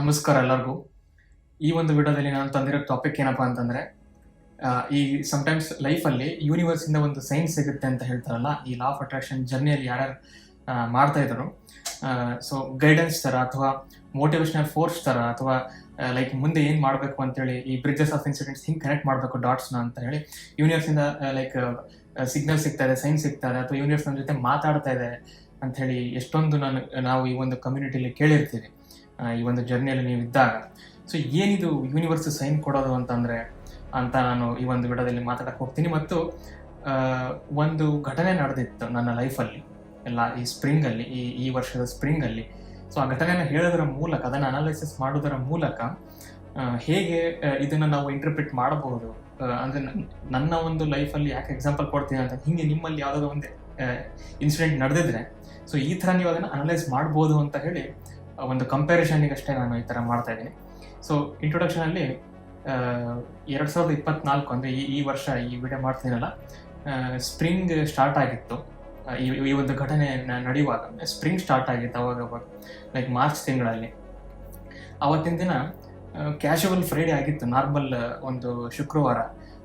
ನಮಸ್ಕಾರ ಎಲ್ಲರಿಗೂ. ಈ ಒಂದು ವಿಡಿಯೋದಲ್ಲಿ ನಾನು ತಂದಿರೋ ಟಾಪಿಕ್ ಏನಪ್ಪಾ ಅಂತಂದ್ರೆ ಈ ಸಮಟೈಮ್ಸ್ ಲೈಫಲ್ಲಿ ಯೂನಿವರ್ಸಿಂದ ಒಂದು ಸೈನ್ಸ್ ಸಿಗುತ್ತೆ ಅಂತ ಹೇಳ್ತಾರಲ್ಲ, ಈ ಲಾ ಆಫ್ ಅಟ್ರಾಕ್ಷನ್ ಜರ್ನಿಯಲ್ಲಿ ಯಾರ್ಯಾರು ಮಾಡ್ತಾ ಇದ್ದರು ಸೊ ಗೈಡೆನ್ಸ್ ಥರ ಅಥವಾ ಮೋಟಿವೇಶ್ನಲ್ ಫೋರ್ಸ್ ಥರ ಅಥವಾ ಲೈಕ್ ಮುಂದೆ ಏನು ಮಾಡಬೇಕು ಅಂತೇಳಿ, ಈ ಬ್ರಿಡ್ಜಸ್ ಆಫ್ ಇನ್ಸಿಡೆಂಟ್ಸ್ ಹಿಂಗೆ ಕನೆಕ್ಟ್ ಮಾಡಬೇಕು ಡಾಟ್ಸ್ನ ಅಂತ ಹೇಳಿ ಯೂನಿವರ್ಸಿಂದ ಲೈಕ್ ಸಿಗ್ನಲ್ ಸಿಗ್ತಾ ಇದೆ ಸೈನ್ಸ್ ಸಿಗ್ತಾ ಇದೆ ಅಥವಾ ಯೂನಿವರ್ಸ್ ನಮ್ಮ ಜೊತೆ ಮಾತಾಡ್ತಾ ಇದೆ ಅಂತ ಹೇಳಿ ಎಷ್ಟೊಂದು ನಾನು, ನಾವು ಈ ಒಂದು ಕಮ್ಯುನಿಟಿಲಿ ಕೇಳಿರ್ತೀವಿ. ಈ ಒಂದು ಜರ್ನಿಯಲ್ಲಿ ನೀವು ಇದ್ದಾಗ ಸೊ ಏನಿದು ಯೂನಿವರ್ಸ್ ಸೈನ್ ಕೊಡೋದು ಅಂತಂದ್ರೆ, ಅಂತ ನಾನು ಈ ಒಂದು ವಿಡದಲ್ಲಿ ಮಾತಾಡಕ್ಕೆ ಹೋಗ್ತೀನಿ. ಮತ್ತು ಒಂದು ಘಟನೆ ನಡೆದಿತ್ತು ನನ್ನ ಲೈಫಲ್ಲಿ ಎಲ್ಲ ಈ ಸ್ಪ್ರಿಂಗ್ ಅಲ್ಲಿ ಈ ಈ ವರ್ಷದ ಸ್ಪ್ರಿಂಗ್ ಅಲ್ಲಿ ಸೊ ಆ ಘಟನೆಯನ್ನು ಹೇಳೋದರ ಮೂಲಕ, ಅದನ್ನು ಅನಾಲಿಸಿಸ್ ಮಾಡೋದರ ಮೂಲಕ ಹೇಗೆ ಇದನ್ನು ನಾವು ಇಂಟರ್ಪ್ರಿಟ್ ಮಾಡಬಹುದು? ಅಂದ್ರೆ ನನ್ನ ಒಂದು ಲೈಫಲ್ಲಿ ಯಾಕೆ ಎಕ್ಸಾಂಪಲ್ ಕೊಡ್ತೀನಿ ಅಂತ, ಹಿಂಗೆ ನಿಮ್ಮಲ್ಲಿ ಯಾವುದಾದ್ರು ಒಂದು ಇನ್ಸಿಡೆಂಟ್ ನಡೆದಿದ್ರೆ. ಸೊ ಈ ಥರ ನೀವು ಅದನ್ನು ಅನಲೈಸ್ ಮಾಡ್ಬೋದು ಅಂತ ಹೇಳಿ ಒಂದು ಕಂಪ್ಯಾರಿಸನ್ಗೆ ಅಷ್ಟೇ ನಾನು ಈ ಥರ ಮಾಡ್ತಾ ಇದ್ದೀನಿ. ಸೊ ಇಂಟ್ರೊಡಕ್ಷನಲ್ಲಿ ಎರಡು ಸಾವಿರದ ಇಪ್ಪತ್ನಾಲ್ಕು ಅಂದರೆ ಈ ಈ ವರ್ಷ ಈ ವಿಡಿಯೋ ಮಾಡ್ತೀನಲ್ಲ ಸ್ಪ್ರಿಂಗ್ ಸ್ಟಾರ್ಟ್ ಆಗಿತ್ತು. ಈ ಈ ಒಂದು ಘಟನೆ ನಡೆಯುವಾಗ ಸ್ಪ್ರಿಂಗ್ ಸ್ಟಾರ್ಟ್ ಆಗಿತ್ತು ಅವಾಗ ಲೈಕ್ ಮಾರ್ಚ್ ತಿಂಗಳಲ್ಲಿ. ಅವತ್ತಿನ ದಿನ ಕ್ಯಾಶುವಲ್ ಫ್ರೈಡೆ ಆಗಿತ್ತು ನಾರ್ಮಲ್ ಒಂದು ಶುಕ್ರವಾರ.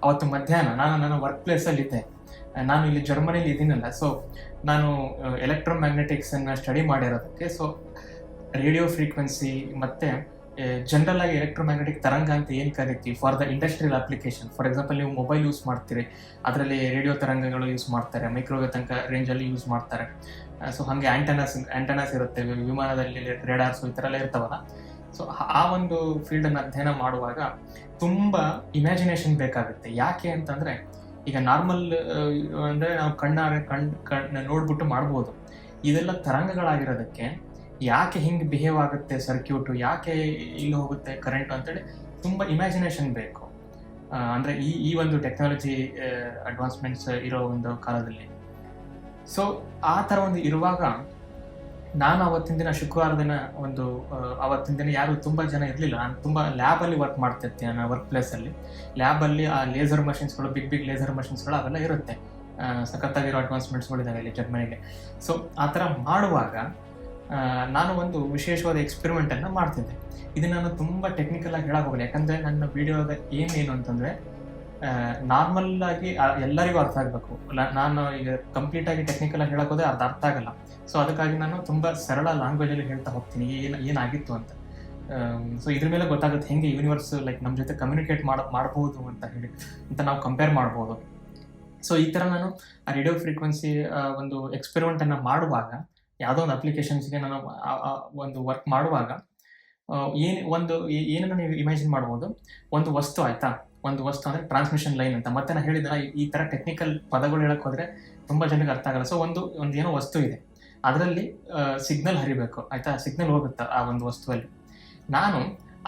ಅವತ್ತು ಮಧ್ಯಾಹ್ನ, ನಾನು ನನ್ನ ವರ್ಕ್ ಪ್ಲೇಸಲ್ಲಿ ಇದ್ದೆ. ನಾನು ಇಲ್ಲಿ ಜರ್ಮನಿಲಿ ಇದ್ದೀನಲ್ಲ ಸೊ ನಾನು ಎಲೆಕ್ಟ್ರೋಮ್ಯಾಗ್ನೆಟಿಕ್ಸ್ ಅನ್ನ ಸ್ಟಡಿ ಮಾಡಿರೋದಕ್ಕೆ ಸೊ ರೇಡಿಯೋ ಫ್ರೀಕ್ವೆನ್ಸಿ ಮತ್ತೆ ಜನರಲ್ ಆಗಿ ಎಲೆಕ್ಟ್ರೋಮ್ಯಾಗ್ನೆಟಿಕ್ ತರಂಗ ಅಂತ ಏನು ಕರಿತೀವಿ? For the industrial application for example ನೀವು ಮೊಬೈಲ್ ಯೂಸ್ ಮಾಡ್ತೀರಿ. ಅದರಲ್ಲಿ ರೇಡಿಯೋ ತರಂಗಗಳು ಯೂಸ್ ಮಾಡ್ತಾರೆ. ಮೈಕ್ರೋವೇವ್ ತನಕ ರೇಂಜಲ್ಲಿ ಯೂಸ್ ಮಾಡ್ತಾರೆ. ಸೊ ಹಾಗೆ ಆಂಟನಾಸ್ ಆಂಟನಾಸ್ ಇರುತ್ತೆ. ವಿಮಾನದಲ್ಲಿ ರೇಡಾರ್ಸ್ ಈ ಥರ ಎಲ್ಲ ಇರ್ತಾವಲ್ಲ. ಸೊ ಆ ಒಂದು ಫೀಲ್ಡನ್ನು ಅಧ್ಯಯನ ಮಾಡುವಾಗ ತುಂಬ ಇಮ್ಯಾಜಿನೇಷನ್ ಬೇಕಾಗುತ್ತೆ. ಯಾಕೆ ಅಂತಂದ್ರೆ, ಈಗ ನಾರ್ಮಲ್ ಅಂದ್ರೆ ನಾವು ಕಣ್ಣಾರೆ, ಕಣ್ ಕಣ್ಣು ನೋಡ್ಬಿಟ್ಟು ಮಾಡ್ಬೋದು. ಇದೆಲ್ಲ ತರಂಗಗಳಾಗಿರೋದಕ್ಕೆ ಯಾಕೆ ಹಿಂಗೆ ಬಿಹೇವ್ ಆಗುತ್ತೆ ಸರ್ಕ್ಯೂಟು ಯಾಕೆ ಇಲ್ಲಿ ಹೋಗುತ್ತೆ ಕರೆಂಟ್ ಅಂತೇಳಿ ತುಂಬ ಇಮ್ಯಾಜಿನೇಷನ್ ಬೇಕು. ಅಂದರೆ ಈ ಈ ಒಂದು ಟೆಕ್ನಾಲಜಿ ಅಡ್ವಾನ್ಸ್ಮೆಂಟ್ಸ್ ಇರೋ ಒಂದು ಕಾಲದಲ್ಲಿ. ಸೊ ಆ ಥರ ಒಂದು ಇರುವಾಗ ನಾನು ಅವತ್ತಿನ ದಿನ ಶುಕ್ರವಾರ ದಿನ ಒಂದು ಅವತ್ತಿನ ದಿನ ಯಾರು ತುಂಬ ಜನ ಇರಲಿಲ್ಲ. ನಾನು ತುಂಬ ಲ್ಯಾಬಲ್ಲಿ ವರ್ಕ್ ಮಾಡ್ತಿರ್ತೀನಿ ನಾನು ವರ್ಕ್ ಪ್ಲೇಸಲ್ಲಿ ಲ್ಯಾಬಲ್ಲಿ ಆ ಲೇಸರ್ ಮಷಿನ್ಸ್ಗಳು ಬಿಗ್ ಬಿಗ್ ಲೇಸರ್ ಮಷಿನ್ಸ್ಗಳು ಅವೆಲ್ಲ ಇರುತ್ತೆ. ಸಖತ್ತಾಗಿರೋ ಅಡ್ವಾನ್ಸ್ಮೆಂಟ್ಸ್ಗಳಿದ್ದಾವೆ ಇಲ್ಲಿ ಜರ್ಮನಿಗೆ ಸೊ ಆ ಥರ ಮಾಡುವಾಗ ನಾನು ಒಂದು ವಿಶೇಷವಾದ ಎಕ್ಸ್ಪೆರಿಮೆಂಟನ್ನು ಮಾಡ್ತಿದ್ದೆ. ಇದು ನಾನು ತುಂಬ ಟೆಕ್ನಿಕಲ್ ಆಗಿ ಹೇಳಕ್ ಹೋಗಲ್ಲ. ಯಾಕಂದರೆ ನನ್ನ ವಿಡಿಯೋದ ಏಮ್ ಏನು ಅಂತಂದರೆ ನಾರ್ಮಲ್ ಆಗಿ ಎಲ್ಲರಿಗೂ ಅರ್ಥ ಆಗಬೇಕು. ನಾನು ಈಗ ಕಂಪ್ಲೀಟ್ ಆಗಿ ಟೆಕ್ನಿಕಲ್ ಆಗಿ ಹೇಳಕ್ ಹೋದ್ರೆ ಅದು ಅರ್ಥ ಆಗಲ್ಲ. ಸೊ ಅದಕ್ಕಾಗಿ ನಾನು ತುಂಬ ಸರಳ ಲ್ಯಾಂಗ್ವೇಜಲ್ಲಿ ಹೇಳ್ತಾ ಹೋಗ್ತೀನಿ. ಏನು, ಏನಾಗಿತ್ತು ಅಂತ. ಸೊ ಇದ್ರ ಮೇಲೆ ಗೊತ್ತಾಗುತ್ತೆ ಹೆಂಗೆ ಯೂನಿವರ್ಸ್ ಲೈಕ್ ನಮ್ಮ ಜೊತೆ ಕಮ್ಯುನಿಕೇಟ್ ಮಾಡ, ಮಾಡ್ಬೋದು ಅಂತ ಹೇಳಿ, ಅಂತ ನಾವು ಕಂಪೇರ್ ಮಾಡ್ಬೋದು. ಸೊ ಈ ಥರ ನಾನು ರೇಡಿಯೋ ಫ್ರೀಕ್ವೆನ್ಸಿ ಒಂದು ಎಕ್ಸ್ಪೆರಿಮೆಂಟನ್ನು ಮಾಡುವಾಗ ಯಾವುದೋ ಒಂದು ಅಪ್ಲಿಕೇಶನ್ಸ್ಗೆ ನಾನು ಒಂದು ವರ್ಕ್ ಮಾಡುವಾಗ ಏನು, ಒಂದು ಏನು ಏನನ್ನ ನೀವು ಇಮ್ಯಾಜಿನ್ ಮಾಡ್ಬೋದು? ಒಂದು ವಸ್ತು ಆಯ್ತಾ? ಒಂದು ವಸ್ತು ಅಂದರೆ ಟ್ರಾನ್ಸ್ಮಿಷನ್ ಲೈನ್ ಅಂತ. ಮತ್ತೆ ನಾನು ಹೇಳಿದ್ರೆ ಈ ಥರ ಟೆಕ್ನಿಕಲ್ ಪದಗಳು ಹೇಳಕ್ ಹೋದ್ರೆ ತುಂಬ ಜನಕ್ಕೆ ಅರ್ಥ ಆಗಲ್ಲ. ಸೊ ಒಂದು ಒಂದು ಏನೋ ವಸ್ತು ಇದೆ. ಅದರಲ್ಲಿ ಸಿಗ್ನಲ್ ಹರಿಬೇಕು. ಆಯ್ತಾ? ಸಿಗ್ನಲ್ ಹೋಗುತ್ತೆ ಆ ಒಂದು ವಸ್ತುವಲ್ಲಿ? ನಾನು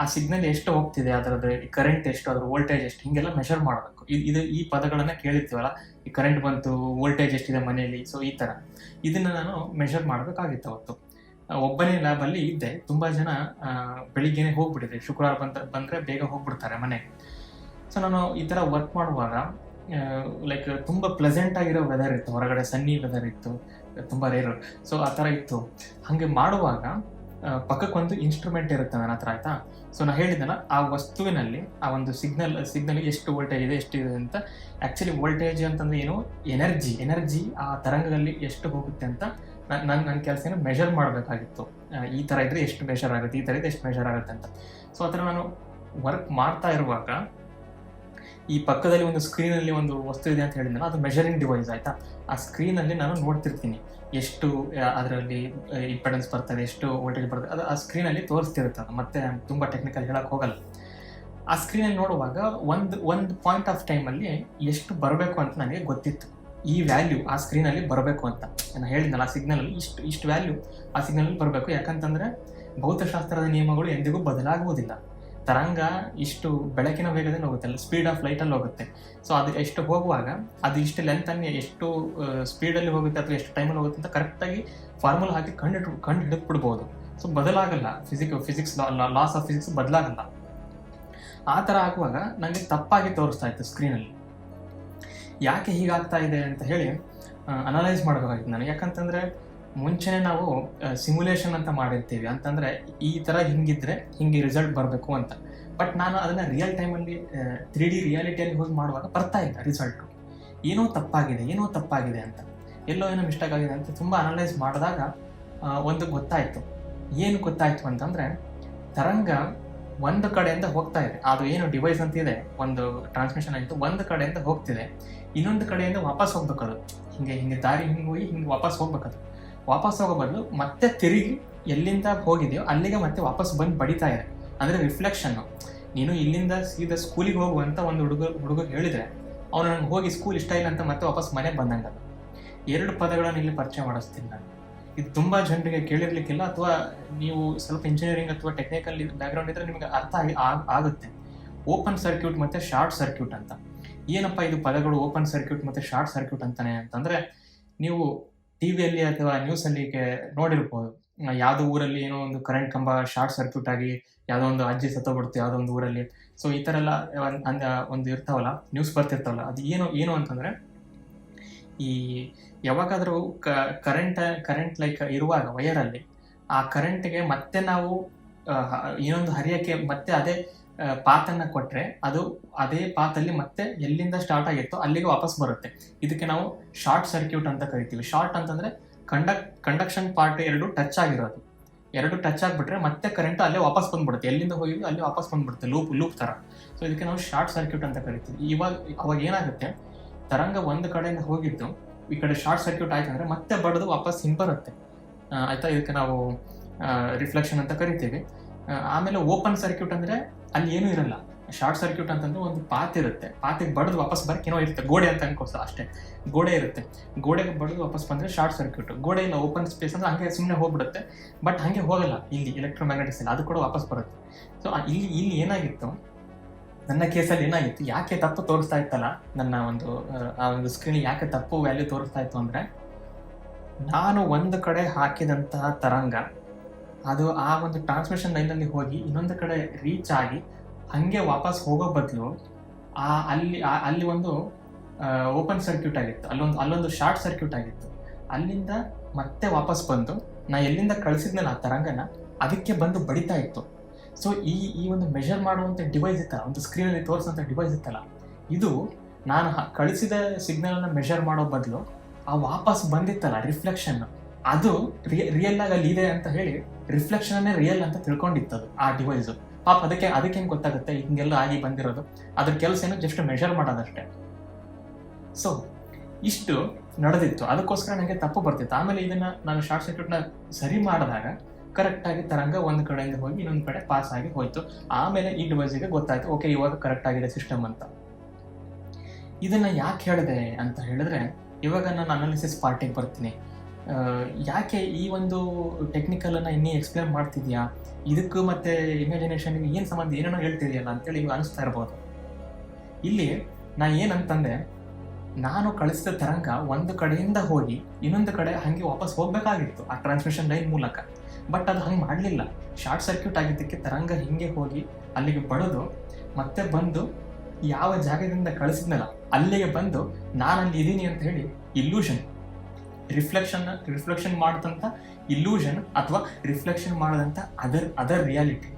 ಆ ಸಿಗ್ನಲ್ ಎಷ್ಟು ಹೋಗ್ತಿದೆ, ಅದರದ್ದು ಕರೆಂಟ್ ಎಷ್ಟು, ಅದ್ರ ವೋಲ್ಟೇಜ್ ಎಷ್ಟು, ಹಿಂಗೆಲ್ಲ ಮೆಷರ್ ಮಾಡಬೇಕು ಇದು ಈ ಪದಗಳನ್ನ ಕೇಳಿರ್ತೀವಲ್ಲ, ಈ ಕರೆಂಟ್ ಬಂತು ವೋಲ್ಟೇಜ್ ಎಷ್ಟಿದೆ ಮನೆಯಲ್ಲಿ ಸೊ ಈ ಥರ ಇದನ್ನ ನಾನು ಮೆಷರ್ ಮಾಡಬೇಕಾಗಿತ್ತು ಅವತ್ತು. ಒಬ್ಬನೇ ಲ್ಯಾಬಲ್ಲಿ ಇದ್ದೆ. ತುಂಬ ಜನ ಬೆಳಿಗ್ಗೆನೆ ಹೋಗ್ಬಿಟ್ಟಿದೆ ಶುಕ್ರವಾರ ಬಂತ ಬಂದರೆ ಬೇಗ ಹೋಗ್ಬಿಡ್ತಾರೆ ಮನೆಗೆ ಸೊ ನಾನು ಈ ಥರ ವರ್ಕ್ ಮಾಡುವಾಗ ಲೈಕ್ ತುಂಬ ಪ್ಲೆಸೆಂಟ್ ಆಗಿರೋ ವೆದರ್ ಇತ್ತು. ಹೊರಗಡೆ ಸನ್ನಿ ವೆದರ್ ಇತ್ತು. ತುಂಬ ರೇರು ಸೊ ಆ ಥರ ಇತ್ತು. ಹಾಗೆ ಮಾಡುವಾಗ ಪಕ್ಕಕ್ಕೊಂದು ಇನ್ಸ್ಟ್ರೂಮೆಂಟ್ ಇರುತ್ತೆ ನನ್ನ ಹತ್ರ, ಆಯ್ತಾ? ಸೊ ನಾನು ಹೇಳಿದ್ದೆಲ್ಲ ಆ ವಸ್ತುವಿನಲ್ಲಿ, ಆ ಒಂದು ಸಿಗ್ನಲ್ ಸಿಗ್ನಲ್ ಎಷ್ಟು ವೋಲ್ಟೇಜ್ ಇದೆ ಎಷ್ಟಿದೆ ಅಂತ ಆ್ಯಕ್ಚುಲಿ ವೋಲ್ಟೇಜ್ ಅಂತಂದ್ರೆ ಏನು? ಎನರ್ಜಿ ಎನರ್ಜಿ ಆ ತರಂಗದಲ್ಲಿ ಎಷ್ಟು ಹೋಗುತ್ತೆ ಅಂತ ನನ್ನ ನನ್ನ ನನ್ನ ಏನು ಮೆಷರ್ ಮಾಡಬೇಕಾಗಿತ್ತು. ಈ ಥರ ಇದ್ರೆ ಎಷ್ಟು ಮೆಷರ್ ಆಗುತ್ತೆ, ಈ ಥರ ಇದ್ರೆ ಎಷ್ಟು ಮೆಷರ್ ಆಗುತ್ತೆ ಅಂತ. ಸೊ ಆ ಥರ ನಾನು ವರ್ಕ್ ಮಾಡ್ತಾ ಇರುವಾಗ ಈ ಪಕ್ಕದಲ್ಲಿ ಒಂದು ಸ್ಕ್ರೀನಲ್ಲಿ ಒಂದು ವಸ್ತು ಇದೆ ಅಂತ ಹೇಳಿದ್ನಲ್ಲ, ಅದು ಮೆಷರಿಂಗ್ ಡಿವೈಸ್ ಆಯ್ತಾ? ಆ ಸ್ಕ್ರೀನಲ್ಲಿ ನಾನು ನೋಡ್ತಿರ್ತೀನಿ. ಎಷ್ಟು ಅದರಲ್ಲಿ ಇಂಪೆಡೆನ್ಸ್ ಬರ್ತದೆ, ಎಷ್ಟು ವೋಲ್ಟೇಜ್ ಬರ್ತದೆ, ಅದು ಆ ಸ್ಕ್ರೀನಲ್ಲಿ ತೋರಿಸ್ತಿರುತ್ತೆ ಅದು. ಮತ್ತೆ ತುಂಬ ಟೆಕ್ನಿಕಲ್ ಹೇಳಕ್ ಹೋಗಲ್ಲ. ಆ ಸ್ಕ್ರೀನಲ್ಲಿ ನೋಡುವಾಗ ಒಂದು ಒಂದು ಪಾಯಿಂಟ್ ಆಫ್ ಟೈಮಲ್ಲಿ ಎಷ್ಟು ಬರಬೇಕು ಅಂತ ನನಗೆ ಗೊತ್ತಿತ್ತು. ಈ ವ್ಯಾಲ್ಯೂ ಆ ಸ್ಕ್ರೀನಲ್ಲಿ ಬರಬೇಕು ಅಂತ. ನಾನು ಹೇಳಿದ್ನಲ್ಲ, ಆ ಸಿಗ್ನಲಲ್ಲಿ ಇಷ್ಟು ಇಷ್ಟು ವ್ಯಾಲ್ಯೂ ಆ ಸಿಗ್ನಲಲ್ಲಿ ಬರಬೇಕು. ಯಾಕಂತಂದ್ರೆ ಭೌತಶಾಸ್ತ್ರದ ನಿಯಮಗಳು ಎಂದಿಗೂ ಬದಲಾಗುವುದಿಲ್ಲ. ತರಂಗ ಇಷ್ಟು ಬೆಳಕಿನ ವೇಗದಲ್ಲಿ ಹೋಗುತ್ತೆ ಸ್ಪೀಡ್ ಆಫ್ ಲೈಟಲ್ಲಿ ಹೋಗುತ್ತೆ. ಸೊ ಅದು ಎಷ್ಟು ಹೋಗುವಾಗ, ಅದು ಇಷ್ಟು ಲೆಂತ್ ಅನ್ನು ಎಷ್ಟು ಸ್ಪೀಡಲ್ಲಿ ಹೋಗುತ್ತೆ ಅಥವಾ ಎಷ್ಟು ಟೈಮಲ್ಲಿ ಹೋಗುತ್ತೆ ಅಂತ ಕರೆಕ್ಟಾಗಿ ಫಾರ್ಮುಲಾ ಹಾಕಿ ಕಂಡು ಕಂಡು ಹಿಡಿದ್ಬಿಡ್ಬೋದು. So ಬದಲಾಗಲ್ಲ physic physics laws of physics ಬದಲಾಗಲ್ಲ. ಆ ಥರ ಆಗುವಾಗ ನನಗೆ ತಪ್ಪಾಗಿ ತೋರಿಸ್ತಾ ಇತ್ತು ಸ್ಕ್ರೀನಲ್ಲಿ ಯಾಕೆ ಹೀಗಾಗ್ತಾ ಇದೆ ಅಂತ ಹೇಳಿ ಅನಲೈಸ್ ಮಾಡಬೇಕಾಗಿತ್ತು ನಾನು ಯಾಕಂತಂದ್ರೆ ಮುಂಚೆನೆ ನಾವು ಸಿಮ್ಯುಲೇಷನ್ ಅಂತ ಮಾಡಿರ್ತೀವಿ. ಅಂತಂದ್ರೆ ಈ ತರ ಹಿಂಗಿದ್ರೆ ಹಿಂಗೆ ರಿಸಲ್ಟ್ ಬರಬೇಕು ಅಂತ. ಬಟ್ ನಾನು ಅದನ್ನ ರಿಯಲ್ ಟೈಮಲ್ಲಿ ತ್ರೀ ಡಿ ರಿಯಾಲಿಟಿಯಲ್ಲಿ ಹೋಗಿ ಮಾಡುವಾಗ ಬರ್ತಾ ಇಲ್ಲ ರಿಸಲ್ಟ್ ಏನೋ ತಪ್ಪಾಗಿದೆ ಏನೋ ತಪ್ಪಾಗಿದೆ ಅಂತ. ಎಲ್ಲೋ ಏನೋ ಮಿಸ್ಟೇಕ್ ಆಗಿದೆ ಅಂತ ತುಂಬ ಅನಲೈಸ್ ಮಾಡಿದಾಗ ಒಂದು ಗೊತ್ತಾಯ್ತು. ಏನು ಗೊತ್ತಾಯ್ತು ಅಂತಂದ್ರೆ, ತರಂಗ ಒಂದು ಕಡೆಯಿಂದ ಹೋಗ್ತಾ ಇದೆ. ಅದು ಏನು ಡಿವೈಸ್ ಅಂತ ಇದೆ ಒಂದು ಟ್ರಾನ್ಸ್ಮಿಷನ್ ಆಯಿತು ಒಂದು ಕಡೆಯಿಂದ ಹೋಗ್ತಿದೆ. ಇನ್ನೊಂದು ಕಡೆಯಿಂದ ವಾಪಸ್ ಹೋಗ್ಬೇಕದು. ಹಿಂಗೆ ಹಿಂಗೆ ದಾರಿ ಹಿಂಗೆ ಹೋಗಿ ಹಿಂಗೆ ವಾಪಸ್ ಹೋಗ್ಬೇಕದು. ವಾಪಸ್ ಹೋಗೋ ಬದಲು ಮತ್ತೆ ತಿರುಗಿ ಎಲ್ಲಿಂದ ಹೋಗಿದೆಯೋ ಅಲ್ಲಿಗೆ ಮತ್ತೆ ವಾಪಸ್ ಬಂದು ಬಡಿತಾ ಇದೆ ಅಂದ್ರೆ ರಿಫ್ಲೆಕ್ಷನ್ ನೀನು ಇಲ್ಲಿಂದ ಸೀದಾ ಸ್ಕೂಲಿಗೆ ಹೋಗುವಂತ ಒಂದು ಹುಡುಗ ಹುಡುಗ ಹೇಳಿದ್ರೆ, ಅವನು ಹೋಗಿ ಸ್ಕೂಲ್ ಇಷ್ಟ ಇಲ್ಲ ಅಂತ ಮತ್ತೆ ವಾಪಸ್ ಮನೆಗೆ ಬಂದಂಗ. ಎರಡು ಪದಗಳನ್ನು ಇಲ್ಲಿ ಪರಿಚಯ ಮಾಡಿಸ್ತೀನಿ ನಾನು. ಇದು ತುಂಬಾ ಜನರಿಗೆ ಕೇಳಿರ್ಲಿಕ್ಕಿಲ್ಲ ಅಥವಾ ನೀವು ಸ್ವಲ್ಪ ಇಂಜಿನಿಯರಿಂಗ್ ಅಥವಾ ಟೆಕ್ನಿಕಲ್ ಬ್ಯಾಕ್ಗ್ರೌಂಡ್ ಇದ್ರೆ ನಿಮಗೆ ಅರ್ಥ ಆಗಿ ಆಗುತ್ತೆ. ಓಪನ್ ಸರ್ಕ್ಯೂಟ್ ಮತ್ತೆ ಶಾರ್ಟ್ ಸರ್ಕ್ಯೂಟ್ ಅಂತ. ಏನಪ್ಪ ಇದು ಪದಗಳು ಓಪನ್ ಸರ್ಕ್ಯೂಟ್ ಮತ್ತೆ ಶಾರ್ಟ್ ಸರ್ಕ್ಯೂಟ್ ಅಂತಾನೆ ಅಂತಂದ್ರೆ, ನೀವು ಟಿವಿಯಲ್ಲಿ ಅಥವಾ ನ್ಯೂಸ್ ಕೆ- ನೋಡಿರ್ಬೋದು. ಯಾವ್ದು ಊರಲ್ಲಿ ಏನೋ ಒಂದು ಕರೆಂಟ್ ಕಂಬ ಶಾರ್ಟ್ ಸರ್ಕ್ಯೂಟ್ ಆಗಿ ಯಾವ್ದೋ ಒಂದು ಅಜ್ಜಿ ಸತ್ತೋಗ್ಬಿಡ್ತು ಯಾವ್ದೋ ಒಂದು ಊರಲ್ಲಿ. ಸೊ ಈ ತರ ಎಲ್ಲ ಅಂದ, ಒಂದು ಇರ್ತಾವಲ್ಲ ನ್ಯೂಸ್ ಬರ್ತಿರ್ತಾವಲ್ಲ, ಅದು ಏನು ಏನು ಅಂತಂದ್ರೆ, ಈ ಯಾವಾಗಾದ್ರೂ ಕರೆಂಟ್ ಕರೆಂಟ್ ಲೈಕ್ ಇರುವಾಗ ವಯರಲ್ಲಿ ಆ ಕರೆಂಟ್ಗೆ ಮತ್ತೆ ನಾವು ಇನ್ನೊಂದು ಹರಿಯಕ್ಕೆ ಮತ್ತೆ ಅದೇ ಪಾತನ್ನ ಕೊಟ್ರೆ ಅದು ಅದೇ ಪಾತಲ್ಲಿ ಮತ್ತೆ ಎಲ್ಲಿಂದ ಸ್ಟಾರ್ಟ್ ಆಗಿತ್ತೋ ಅಲ್ಲಿಗೆ ವಾಪಸ್ ಬರುತ್ತೆ. ಇದಕ್ಕೆ ನಾವು ಶಾರ್ಟ್ ಸರ್ಕ್ಯೂಟ್ ಅಂತ ಕರಿತೀವಿ. ಶಾರ್ಟ್ ಅಂತಂದ್ರೆ ಕಂಡಕ್ ಕಂಡಕ್ಷನ್ ಪಾರ್ಟ್ ಎರಡು ಟಚ್ ಆಗಿರೋದು. ಎರಡು ಟಚ್ ಆಗಿಬಿಟ್ರೆ ಮತ್ತೆ ಕರೆಂಟ್ ಅಲ್ಲೇ ವಾಪಸ್ ಬಂದ್ಬಿಡುತ್ತೆ. ಎಲ್ಲಿಂದ ಹೋಗಿದ್ದು ಅಲ್ಲಿ ವಾಪಸ್ ಬಂದ್ಬಿಡುತ್ತೆ. ಲೂಪ್ ಲೂಪ್ ತರ. ಸೊ ಇದಕ್ಕೆ ನಾವು ಶಾರ್ಟ್ ಸರ್ಕ್ಯೂಟ್ ಅಂತ ಕರಿತೀವಿ. ಇವಾಗ, ಅವಾಗ ಏನಾಗುತ್ತೆ? ತರಂಗ ಒಂದು ಕಡೆಯಿಂದ ಹೋಗಿದ್ದು, ಈ ಕಡೆ ಶಾರ್ಟ್ ಸರ್ಕ್ಯೂಟ್ ಆಯ್ತು ಅಂದ್ರೆ ಮತ್ತೆ ಬಡದು ವಾಪಸ್ ಹಿಂಬರುತ್ತೆ ಬರುತ್ತೆ. ಆಯ್ತಾ? ಇದಕ್ಕೆ ನಾವು ರಿಫ್ಲೆಕ್ಷನ್ ಅಂತ ಕರಿತೀವಿ. ಆಮೇಲೆ ಓಪನ್ ಸರ್ಕ್ಯೂಟ್ ಅಂದ್ರೆ ಅಲ್ಲಿ ಏನೂ ಇರಲ್ಲ. ಶಾರ್ಟ್ ಸರ್ಕ್ಯೂಟ್ ಅಂತಂದ್ರೆ ಒಂದು ಪಾತ್ ಇರುತ್ತೆ. ಪಾತಿಗೆ ಬಡದು ವಾಪಸ್ ಬರಕ್ಕೆ ಏನೋ ಇರುತ್ತೆ. ಗೋಡೆ ಅಂತ ಅನ್ಕೋಸ ಅಷ್ಟೇ. ಗೋಡೆ ಇರುತ್ತೆ. ಗೋಡೆಗೆ ಬಡದು ವಾಪಸ್ ಬಂದ್ರೆ ಶಾರ್ಟ್ ಸರ್ಕ್ಯೂಟ್. ಗೋಡೆ ಇಲ್ಲ ಓಪನ್ ಸ್ಪೇಸ್ ಅಂದ್ರೆ ಹಂಗೆ ಸುಮ್ಮನೆ ಹೋಗ್ಬಿಡುತ್ತೆ. ಬಟ್ ಹಂಗೆ ಹೋಗಲ್ಲ. ಇಲ್ಲಿ ಎಲೆಕ್ಟ್ರೋಮ್ಯಾಗ್ನೆಟಿಕ್ಸ್ ಇಲ್ಲ. ಅದು ಕೂಡ ವಾಪಸ್ ಬರುತ್ತೆ. ಸೊ ಇಲ್ಲಿ ಇಲ್ಲಿ ಏನಾಗಿತ್ತು? ನನ್ನ ಕೇಸಲ್ಲಿ ಏನಾಗಿತ್ತು? ಯಾಕೆ ತಪ್ಪು ತೋರಿಸ್ತಾ ಇತ್ತಲ್ಲ? ನನ್ನ ಒಂದು ಆ, ಒಂದು ಸ್ಕ್ರೀನ್ ಯಾಕೆ ತಪ್ಪು ವ್ಯಾಲ್ಯೂ ತೋರಿಸ್ತಾ ಇತ್ತು ಅಂದ್ರೆ ನಾನು ಒಂದು ಕಡೆ ಹಾಕಿದಂತಹ ತರಂಗ ಅದು ಆ ಒಂದು ಟ್ರಾನ್ಸ್ಮಿಷನ್ ಲೈನಲ್ಲಿ ಹೋಗಿ ಇನ್ನೊಂದು ಕಡೆ ರೀಚ್ ಆಗಿ ಹಂಗೆ ವಾಪಸ್ ಹೋಗೋ ಬದಲು ಆ ಅಲ್ಲಿ ಅಲ್ಲಿ ಒಂದು ಓಪನ್ ಸರ್ಕ್ಯೂಟ್ ಆಗಿತ್ತು. ಅಲ್ಲೊಂದು ಅಲ್ಲೊಂದು ಶಾರ್ಟ್ ಸರ್ಕ್ಯೂಟ್ ಆಗಿತ್ತು. ಅಲ್ಲಿಂದ ಮತ್ತೆ ವಾಪಸ್ ಬಂದು ನಾ ಎಲ್ಲಿಂದ ಕಳಿಸಿದ್ನಲ್ಲ ಆ ತರಂಗನ, ಅದಕ್ಕೆ ಬಂದು ಬಡಿತಾ ಇತ್ತು. ಸೊ ಈ ಈ ಒಂದು ಮೆಷರ್ ಮಾಡುವಂಥ ಡಿವೈಸ್ ಇತ್ತಲ್ಲ, ಒಂದು ಸ್ಕ್ರೀನಲ್ಲಿ ತೋರಿಸುವಂಥ ಡಿವೈಸ್ ಇತ್ತಲ್ಲ, ಇದು ನಾನು ಕಳಿಸಿದ ಕಳಿಸಿದ ಸಿಗ್ನಲನ್ನು ಮೆಷರ್ ಮಾಡೋ ಬದಲು ಆ ವಾಪಸ್ ಬಂದಿತ್ತಲ್ಲ ರಿಫ್ಲೆಕ್ಷನ್ ಅದು ರಿಯಲ್ ಆಗಿ ಅಲ್ಲಿ ಇದೆ ಅಂತ ಹೇಳಿ ರಿಫ್ಲೆಕ್ಷನ್ ರಿಯಲ್ ಅಂತ ತಿಳ್ಕೊಂಡಿತ್ತು ಆ ಡಿವೈಸ್ ಪಾಪ ಅದಕ್ಕೆ ಅದಕ್ಕೇನು ಗೊತ್ತಾಗುತ್ತೆ? ಹಿಂಗೆಲ್ಲ ಆಗಿ ಬಂದಿರೋದು. ಅದ್ರ ಕೆಲಸ ಏನು ಜಸ್ಟ್ ಮೆಷರ್ ಮಾಡೋದಷ್ಟೇ. ಸೊ ಇಷ್ಟು ನಡೆದಿತ್ತು. ಅದಕ್ಕೋಸ್ಕರ ನನಗೆ ತಪ್ಪು ಬರ್ತಿತ್ತು. ಆಮೇಲೆ ಇದನ್ನ ನಾನು ಶಾರ್ಟ್ ಸರ್ಕ್ಯೂಟ್ನ ಸರಿ ಮಾಡಿದಾಗ ಕರೆಕ್ಟ್ ಆಗಿ ತರಂಗ ಒಂದು ಕಡೆಯಿಂದ ಹೋಗಿ ಇನ್ನೊಂದು ಕಡೆ ಪಾಸ್ ಆಗಿ ಹೋಯ್ತು. ಆಮೇಲೆ ಈ ಡಿವೈಸ್ಗೆ ಗೊತ್ತಾಯ್ತು ಓಕೆ ಇವಾಗ ಕರೆಕ್ಟ್ ಆಗಿದೆ ಸಿಸ್ಟಮ್ ಅಂತ. ಇದನ್ನ ಯಾಕೆ ಹೇಳಿದೆ ಅಂತ ಹೇಳಿದ್ರೆ, ಇವಾಗ ನಾನು ಅನಾಲಿಸಿಸ್ ಪಾರ್ಟಿಗೆ ಬರ್ತೀನಿ. ಯಾಕೆ ಈ ಒಂದು ಟೆಕ್ನಿಕಲ್ ಅನ್ನ ಇನ್ನೂ ಎಕ್ಸ್ಪ್ಲೇನ್ ಮಾಡ್ತಿದ್ಯಾ? ಇದಕ್ಕೂ ಮತ್ತೆ ಇಮ್ಯಾಜಿನೇಷನ್ ಏನು ಸಂಬಂಧ, ಏನೇನೋ ಹೇಳ್ತಿದೆಯಲ್ಲ ಅಂತೇಳಿ ಇವಾಗ ಅನಿಸ್ತಾ ಇರ್ಬೋದು. ಇಲ್ಲಿ ನಾ ಏನಂತಂದೆ, ನಾನು ಕಳಿಸಿದ ತರಂಗ ಒಂದು ಕಡೆಯಿಂದ ಹೋಗಿ ಇನ್ನೊಂದು ಕಡೆ ಹಂಗೆ ವಾಪಸ್ ಹೋಗ್ಬೇಕಾಗಿತ್ತು ಆ ಟ್ರಾನ್ಸ್ಮಿಷನ್ ಲೈನ್ ಮೂಲಕ. ಬಟ್ ಅದು ಹಂಗೆ ಮಾಡಲಿಲ್ಲ. ಶಾರ್ಟ್ ಸರ್ಕ್ಯೂಟ್ ಆಗಿದ್ದಕ್ಕೆ ತರಂಗ ಹಿಂಗೆ ಹೋಗಿ ಅಲ್ಲಿಗೆ ಬಡದು ಮತ್ತೆ ಬಂದು ಯಾವ ಜಾಗದಿಂದ ಕಳಿಸಿದ್ನಲ್ಲ ಅಲ್ಲಿಗೆ ಬಂದು ನಾನು ಅಲ್ಲಿ ಇದೀನಿ ಅಂತ ಹೇಳಿ ಇಲ್ಯೂಷನ್ ರಿಫ್ಲೆಕ್ಷನ್ ರಿಫ್ಲೆಕ್ಷನ್ ಮಾಡಿದಂಥ ಇಲ್ಯೂಷನ್ ಅಥವಾ ರಿಫ್ಲೆಕ್ಷನ್ ಮಾಡಿದಂಥ ಅದರ್ ಅದರ್ ರಿಯಾಲಿಟಿ